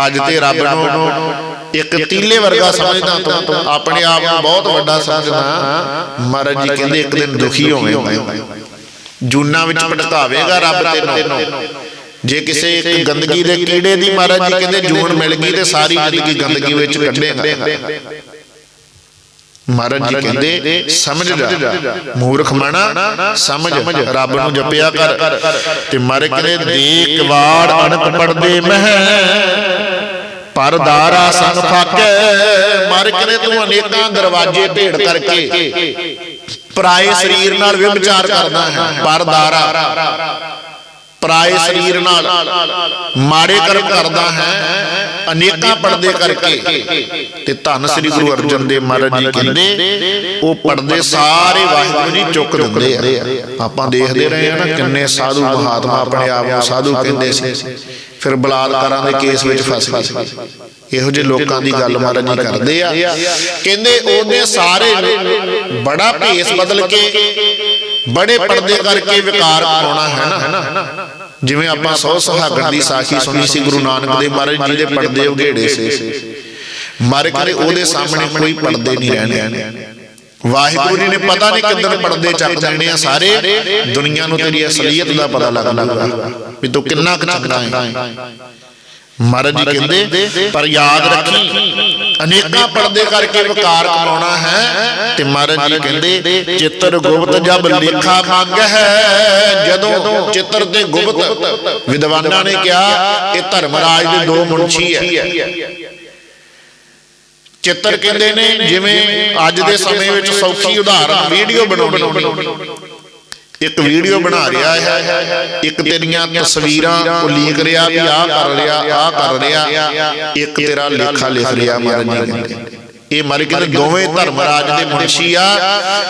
ਅੱਜ ਤੇ ਰੱਬ ਨੂੰ ਇੱਕ ਤੀਲੇ ਵਰਗਾ ਸਮਝਦਾ ਤੂੰ। ਆਪਣੇ ਆਪ ਨੂੰ ਬਹੁਤ ਵੱਡਾ ਸਮਝਦਾ। ਮਹਾਰਾਜ ਜੀ ਕਹਿੰਦੇ ਇੱਕ ਦਿਨ ਦੁਖੀ ਹੋਵੇਂਗਾ। ਜੂਨਾ ਵਿੱਚ ਭਟਕਾਵੇਗਾ ਰੱਬ ਤੈਨੂੰ। ਜੇ ਕਿਸੇ ਇੱਕ ਗੰਦਗੀ ਦੇ ਕੀੜੇ ਦੀ ਮਹਾਰਾਜ ਜੀ ਕਹਿੰਦੇ ਜੂਨ ਮਿਲ ਗਈ ਤੇ ਸਾਰੀ ਜ਼ਿੰਦਗੀ ਗੰਦਗੀ ਵਿੱਚ ਕੱਢੇਗਾ। ਮਹਾਰਾਜ ਜੀ ਕਹਿੰਦੇ ਸਮਝ ਜਾ। ਮੂਰਖ ਮਣਾ ਸਮਝ ਰੱਬ ਨੂੰ ਜਪਿਆ ਕਰ। ਤੇ ਮਰ ਕਹਿੰਦੇ ਦੇਖ ਵਾੜ ਅਣਕ ਪੜਦੇ ਮਹਿ। ਪਰਦਾਰਾ ਸੰਗ ਫਾਕੇ ਮਰ ਕਹਿੰਦੇ ਤੂੰ ਅਨੇਕਾਂ ਦਰਵਾਜ਼ੇ ਭੇੜ ਕਰਕੇ। ਪਰਾਏ ਸਰੀਰ ਨਾਲ ਵਿਵਚਾਰ ਕਰਦਾ ਹੈ। ਪਰਦਾਰਾ। ਪਰਾਏ ਸਰੀਰ ਨਾਲ ਮਾੜੇ ਕਰਮ ਕਰਦਾ ਹੈ ਅਨੇਕਾਂ ਪਰਦੇ ਕਰਕੇ। ਤੇ ਧੰਨ ਸ੍ਰੀ ਗੁਰੂ ਅਰਜਨ ਦੇਵ ਮਹਾਰਾਜ ਜੀ ਕਹਿੰਦੇ ਉਹ ਪਰਦੇ ਸਾਰੇ ਵਾਹਿਗੁਰੂ ਜੀ ਚੁੱਕ ਦਿੰਦੇ ਆ। ਆਪਾਂ ਦੇਖਦੇ ਰਹੇ ਆ ਨਾ ਕਿੰਨੇ ਸਾਧੂ ਮਹਾਤਮਾ ਆਪਣੇ ਆਪ ਨੂੰ ਸਾਧੂ ਕਹਿੰਦੇ ਸੀ। ਫਿਰ ਬਲਾਤਕਾਰਾਂ ਦੇ ਕੇਸ ਵਿੱਚ ਫਸ ਗਏ। ਇਹੋ ਜਿਹੇ ਲੋਕਾਂ ਦੀ ਗੱਲ ਮਹਾਰਾਜ ਜੀ ਕਰਦੇ ਆ। ਕਹਿੰਦੇ ਉਹਨੇ ਸਾਰੇ ਬੜਾ ਭੇਸ ਬਦਲ ਕੇ ਬੜੇ ਪਰਦੇ ਕਰਕੇ ਵਿਕਾਰ ਪਾਉਣਾ ਹੈ ਨਾ। ਜਿਵੇਂ ਆਪਾਂ ਸੌ ਸੁਹਾਗਣ ਦੀ ਸਾਖੀ ਸੁਣੀ ਸੀ ਗੁਰੂ ਨਾਨਕ ਦੇਵ ਮਹਾਰਾਜ ਜੀ ਦੇ ਪਰਦੇ ਉਘੇੜੇ ਸੀ। ਮਰ ਕੇ ਉਹਦੇ ਸਾਹਮਣੇ ਕੋਈ ਪਰਦੇ ਨਹੀਂ ਰਹਿਣੇ ਵਾਹਿਗੁਰੂ ਜੀ ਨੇ ਪਤਾ ਨਹੀਂ ਕਿੱਦਣ ਪਰਦੇ ਚੱਕ ਦੇਣੇ ਆ ਸਾਰੇ। ਦੁਨੀਆ ਨੂੰ ਤੇਰੀ ਅਸਲੀਅਤ ਦਾ ਪਤਾ ਲੱਗਦਾ। ਵੀ ਤੂੰ ਕਿੰਨਾ ਕੁ ਚੱਕਦਾ ਹੈ। ਮਹਾਰਾਜ ਜੀ ਕਹਿੰਦੇ ਪਰ ਯਾਦ ਰੱਖੀ। ਅਨੇਕਾਂ ਪਰਦੇ ਕਰਕੇ ਵਿਕਾਰ ਕਮਾਉਣਾ ਹੈ ਤੇ ਮਹਾਰਾਜ ਜੀ ਕਹਿੰਦੇ ਚਿੱਤਰ ਗੁਪਤ ਜਬ ਲੇਖਾ ਮੰਗ ਹੈ ਜਦੋਂ ਚਿੱਤਰ ਤੇ ਗੁਪਤ ਵਿਦਵਾਨਾਂ ਨੇ ਕਿਹਾ ਇਹ ਧਰਮਰਾਜ ਦੇ ਦੋ ਮੁਨਸ਼ੀ ਹੈ। ਚਿੱਤਰ ਕਹਿੰਦੇ ਨੇ ਜਿਵੇਂ ਅੱਜ ਦੇ ਸਮੇਂ ਵਿੱਚ ਸੌਖੀ ਉਦਾਹਰਨ ਵੀਡੀਓ ਬਣਾਉਣੀ। ਇੱਕ ਵੀਡੀਓ ਬਣਾ ਰਿਹਾ ਹੈ। ਇੱਕ ਤੇਰੀਆਂ ਤਸਵੀਰਾਂ ਉਹ ਰਿਹਾ ਵੀ ਆਹ ਕਰ ਰਿਹਾ, ਆਹ ਕਰ ਰਿਹਾ। ਇੱਕ ਤੇਰਾ ਲੇਖਾ ਲਿਖ ਰਿਹਾ ਮਹਾਰਾਜ ਜੀ। ਇਹ ਮਰ ਕੇ ਦੋਵੇਂ ਧਰਮਰਾਜ ਦੇ ਮੁਨਸ਼ੀ ਆ।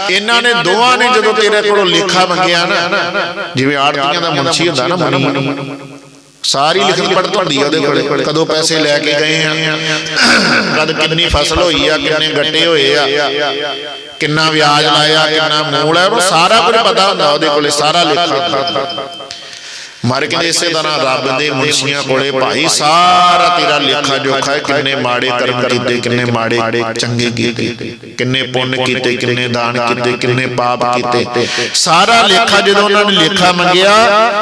ਇਹਨਾਂ ਨੇ ਦੋਵਾਂ ਨੇ ਜਦੋਂ ਤੇਰੇ ਕੋਲੋਂ ਲੇਖਾ ਮੰਗਿਆ ਨਾ, ਜਿਵੇਂ ਆੜਤੀਆਂ ਦਾ ਮੁਨਸ਼ੀ ਹੁੰਦਾ ਨਾ ਮਨੀ। ਸਾਰੀ ਲਿਖਤ ਪੜਤ ਹੁੰਦੀ ਆ ਉਹਦੇ ਕੋਲੇ। ਕਦੋਂ ਪੈਸੇ ਲੈ ਕੇ ਗਏ ਆ? ਕਦ ਕਿੰਨੀ ਫਸਲ ਹੋਈ ਆ, ਕਿੰਨੇ ਗੱਟੇ ਹੋਏ ਆ? ਕਿੰਨਾ ਵਿਆਜ ਲਾਇਆ ਕਿੰਨਾ ਮੂਲ ਹੈ ਉਹਨੂੰ ਸਾਰਾ ਕੁਝ ਪਤਾ ਹੁੰਦਾ ਉਹਦੇ ਕੋਲੇ ਸਾਰਾ ਲੇਖਾ ਹੁੰਦਾ। ਮਾਰੇ ਕਹਿੰਦੇ ਇਸੇ ਤਰ੍ਹਾਂ ਰੱਬ ਦੇ ਮੁਨਸ਼ੀਆਂ ਕੋਲੇ ਭਾਈ ਸਾਰਾ ਤੇਰਾ ਲੇਖਾ ਜੋਖਾ ਹੈ ਕਿੰਨੇ ਮਾੜੇ ਕਰਮ ਕੀਤੇ ਕਿੰਨੇ ਮਾੜੇ ਚੰਗੇ ਕੀਤੇ ਕਿੰਨੇ ਪੁੰਨ ਕੀਤੇ ਕਿੰਨੇ ਦਾਨ ਕੀਤੇ ਕਿੰਨੇ ਪਾਪ ਕੀਤੇ। ਸਾਰਾ ਲੇਖਾ ਜਦੋਂ ਉਹਨਾਂ ਨੇ ਲੇਖਾ ਮੰਗਿਆ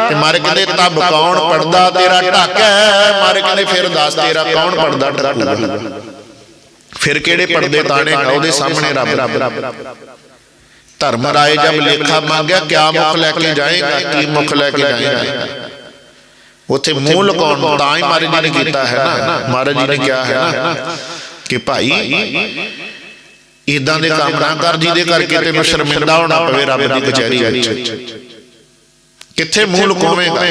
ਤੇ ਮਾਰੇ ਕਹਿੰਦੇ ਤਬ ਕੌਣ ਪੜਦਾ ਤੇਰਾ ਢੱਕ ਹੈ ਮਾਰੇ ਕਹਿੰਦੇ ਫਿਰ ਦੱਸ ਤੇਰਾ ਕੌਣ ਪੜਦਾ ਢੱਕੂਗਾ ਫਿਰ ਕਿਹੜੇ ਪਰਦੇ ਤਾਣੇਗਾ ਉਹਦੇ ਸਾਹਮਣੇ ਰੱਬ ਧਰਮ ਰਾਏ ਜਬ ਲੇਖਾ ਮੰਗਿਆ ਕਿਆ ਮੁਖ ਲੈ ਕੇ ਜਾਏਗਾ ਕੀ ਮੁਖ ਲੈ ਕੇ ਜਾਏਗਾ। ਉੱਥੇ ਮੂੰਹ ਲਕਾਉਣ ਤਾਂ ਹੀ ਮਹਾਰਾਜ ਜੀ ਨੇ ਕੀਤਾ ਹੈ ਨਾ ਮਹਾਰਾਜ ਜੀ ਨੇ ਕਿਹਾ ਹੈ ਨਾ ਕਿ ਭਾਈ ਇਦਾਂ ਦੇ ਕੰਮ ਨਾ ਕਰ ਜਿਹਦੇ ਕਰਕੇ ਤੈਨੂੰ ਸ਼ਰਮਿੰਦਾ ਹੋਣਾ ਪਵੇ ਰੱਬ ਦੀ ਕਚਹਿਰੀ ਵਿੱਚ ਕਿੱਥੇ ਮੂੰਹ ਲੁਕਾਵੇਂਗਾ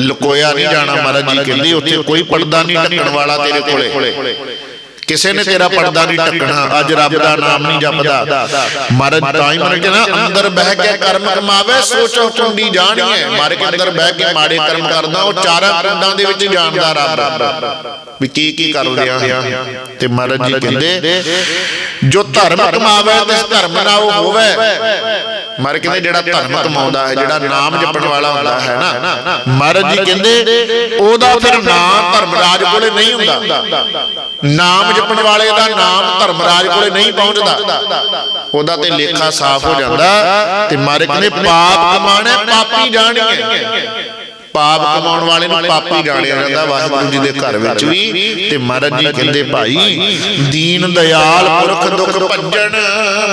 ਲੁਕੋਇਆ ਨਹੀਂ ਜਾਣਾ ਮਹਾਰਾਜ ਜੀ ਕਹਿੰਦੇ ਉੱਥੇ ਕੋਈ ਪਰਦਾ ਨਹੀਂ ਢੱਕਣ ਵਾਲਾ ਤੇਰੇ ਕੋਲੇ। ਕਿਸੇ ਨੇ ਤੇਰਾ ਪਰਦਾ ਨਹੀਂ ਢੱਕਣਾ ਅੱਜ ਰੱਬ ਦਾ ਨਾਮ ਨਹੀਂ ਜਪਦਾ। ਮਹਾਰਾਜ ਤਾਂ ਹੀ ਮਹਾਰਾਜ ਕਹਿੰਦਾ ਅੰਦਰ ਬਹਿ ਕੇ ਕਰਮ ਕਮਾਵੇ ਸੋਚੋ ਕੁੰਡੀ ਜਾਣੀਏ। ਮਾਰੇ ਕੇ ਅੰਦਰ ਬਹਿ ਕੇ ਮਾੜੇ ਕਰਮ ਕਰਦਾ ਉਹ ਚਾਰਾਂ ਕੁੰਡਾਂ ਦੇ ਵਿੱਚ ਜਾਣਦਾ ਰੱਬ। ਵੀ ਕੀ ਕੀ ਕਰ ਰਿਹਾ ਤੇ ਮਹਾਰਾਜ ਜੀ ਕਹਿੰਦੇ ਜੋ ਧਰਮ ਕਮਾਵੇ ਤੇ ਧਰਮ ਨਾ ਉਹ ਹੋਵੇ। ਮਰ ਕਹਿੰਦੇ ਜਿਹੜਾ ਧਰਮ ਕਮਾਉਂਦਾ ਹੈ ਜਿਹੜਾ ਨਾਮ ਜਪਣ ਵਾਲਾ ਹੁੰਦਾ ਹੈ ਨਾ। ਮਹਾਰਾਜ ਜੀ ਕਹਿੰਦੇ ਉਹਦਾ ਫਿਰ ਨਾਮ ਧਰਮਰਾਜ ਕੋਲੇ ਨਹੀਂ ਹੁੰਦਾ। ਨਾਮ ਜਪਣ ਵਾਲੇ ਦਾ ਨਾਮ ਧਰਮਰਾਜ ਕੋਲੇ ਨਹੀਂ ਪਹੁੰਚਦਾ। ਉਹਦਾ ਤੇ ਲੇਖਾ ਸਾਫ਼ ਹੋ ਜਾਂਦਾ। ਤੇ ਮਾਰੇ ਕਹਿੰਦੇ ਪਾਪ ਕਮਾਣੇ ਪਾਪੀ ਜਾਣੀਏ ਪਾਪ ਕਮਾਉਣ ਵਾਲੇ ਨੂੰ ਪਾਪੀ ਜਾਣਿਆ ਜਾਂਦਾ, ਵਾਹਿਗੁਰੂ ਜੀ ਦੇ ਘਰ ਵਿੱਚ ਵੀ। ਤੇ ਮਹਾਰਾਜ ਜੀ ਕਹਿੰਦੇ, ਭਾਈ, ਦੀਨ ਦਿਆਲ ਪੁਰਖ ਦੁੱਖ ਭੰਜਨ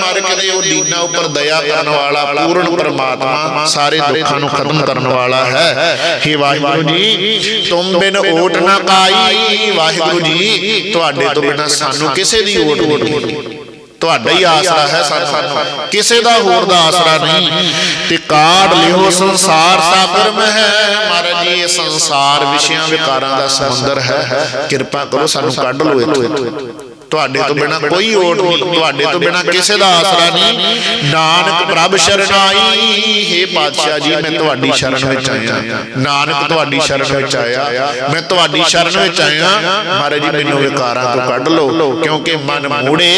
ਮਰ ਕਹਿੰਦੇ ਉਹ ਦੀਨਾ ਉੱਪਰ ਦਇਆ ਕਰਨ ਵਾਲਾ, ਪੂਰਨ ਪਰਮਾਤਮਾ ਸਾਰੇ ਦੁੱਖਾਂ ਨੂੰ ਖਤਮ ਕਰਨ ਵਾਲਾ ਹੈ। हे ਵਾਹਿਗੁਰੂ ਜੀ, ਤੁਮ ਬਿਨ ਓਟ ਨਾ ਕਾਈ ਵਾਹਿਗੁਰੂ ਜੀ, ਤੁਹਾਡੇ ਤੋਂ ਬਿਨਾ ਸਾਨੂੰ ਕਿਸੇ ਦੀ ਓਟ ਨਹੀਂ ਤੁਹਾਡਾ ਹੀ ਆਸਰਾ ਹੈ ਸਾਨੂੰ। ਕਿਸੇ ਦਾ ਹੋਰ ਦਾ ਆਸਰਾ ਨਹੀਂ। ਤੇ ਕਾਢ ਲਿਓ ਸੰਸਾਰ ਸਾਗਰ ਮਹਿ। ਮਹਾਰਾਜ ਜੀ ਇਹ ਸੰਸਾਰ ਵਿਸ਼ਿਆਂ ਵਿਕਾਰਾਂ ਦਾ ਸਮੁੰਦਰ ਹੈ। ਕਿਰਪਾ ਕਰੋ ਸਾਨੂੰ ਕੱਢ ਲਓ ਇੱਥੋਂ। ਤੁਹਾਡੇ ਤੋਂ ਬਿਨਾ ਕੋਈ ਓਟ ਨਹੀਂ ਤੁਹਾਡੇ ਤੋਂ ਬਿਨਾ ਕਿਸੇ ਦਾ ਆਸਰਾ ਨਹੀਂ। ਨਾਨਕ ਪ੍ਰਭ ਸ਼ਰਨਾਈ हे ਪਾਤਸ਼ਾਹ ਜੀ ਮੈਂ ਤੁਹਾਡੀ ਸ਼ਰਨ ਵਿੱਚ ਆਇਆ। ਨਾਨਕ ਤੁਹਾਡੀ ਸ਼ਰਨ ਵਿੱਚ ਆਇਆ। ਮੈਂ ਤੁਹਾਡੀ ਸ਼ਰਨ ਵਿੱਚ ਆਇਆ। ਮਹਾਰਾਜ ਜੀ ਮੈਨੂੰ ਵਿਕਾਰਾਂ ਤੋਂ ਕੱਢ ਲਓ। ਕਿਉਂਕਿ ਮਨ ਮੂੜੇ।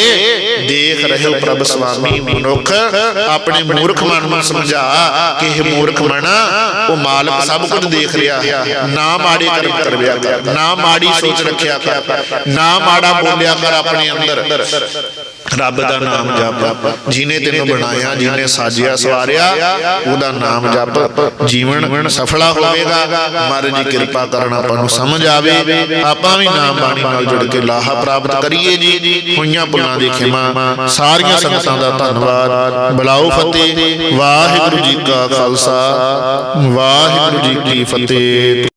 ਦੇਖ ਰਹੇ ਹੋ ਪ੍ਰਭ ਸੁਆਮੀ ਮਨੁੱਖ। ਆਪਣੇ ਮੂਰਖ ਮਨ ਨੂੰ ਸਮਝਾ ਕਿ ਇਹ ਮੂਰਖ ਮਨ ਉਹ ਮਾਲਕ ਸਭ ਕੁਝ ਦੇਖ ਰਿਹਾ। ਹੈ ਨਾ ਮਾੜੇ ਕਰਮ ਕਰਵਿਆ ਕਰ ਨਾ ਮਾੜੀ ਸੋਚ ਰੱਖਿਆ ਕਰ ਨਾ ਮਾੜਾ ਬੋਲਿਆ ਕਰ ਆਪਣੇ ਅੰਦਰ। ਰੱਬ ਦਾ ਨਾਮ ਜਪ। ਜਿਨੇ ਤੈਨੂੰ ਬਣਾਇਆ ਜਿਨੇ ਸਾਜਿਆ, ਸਵਾਰਿਆ, ਉਹਦਾ ਨਾਮ ਜਪ। ਜੀਵਨ ਸਫਲਾ ਹੋਵੇਗਾ। ਮਹਾਰਾਜ ਜੀ ਕਿਰਪਾ ਕਰਨ ਆਪਾਂ ਨੂੰ ਸਮਝ ਆਵੇ। ਆਪਾਂ ਵੀ ਨਾਮ ਬਾਣੀ ਨਾਲ ਜੁੜ ਕੇ ਲਾਹਾ ਪ੍ਰਾਪਤ ਕਰੀਏ ਜੀ। ਹੋਈਆਂ ਭੁੱਲਾਂ ਦੀ ਖਿਮਾ। ਸਾਰੀਆਂ ਸੰਗਤਾਂ ਦਾ ਧੰਨਵਾਦ। ਬਲਾਓ ਫਤਿਹ। ਵਾਹਿਗੁਰੂ ਜੀ ਕਾ ਖਾਲਸਾ। ਵਾਹਿਗੁਰੂ ਜੀ ਕੀ ਫਤਿਹ।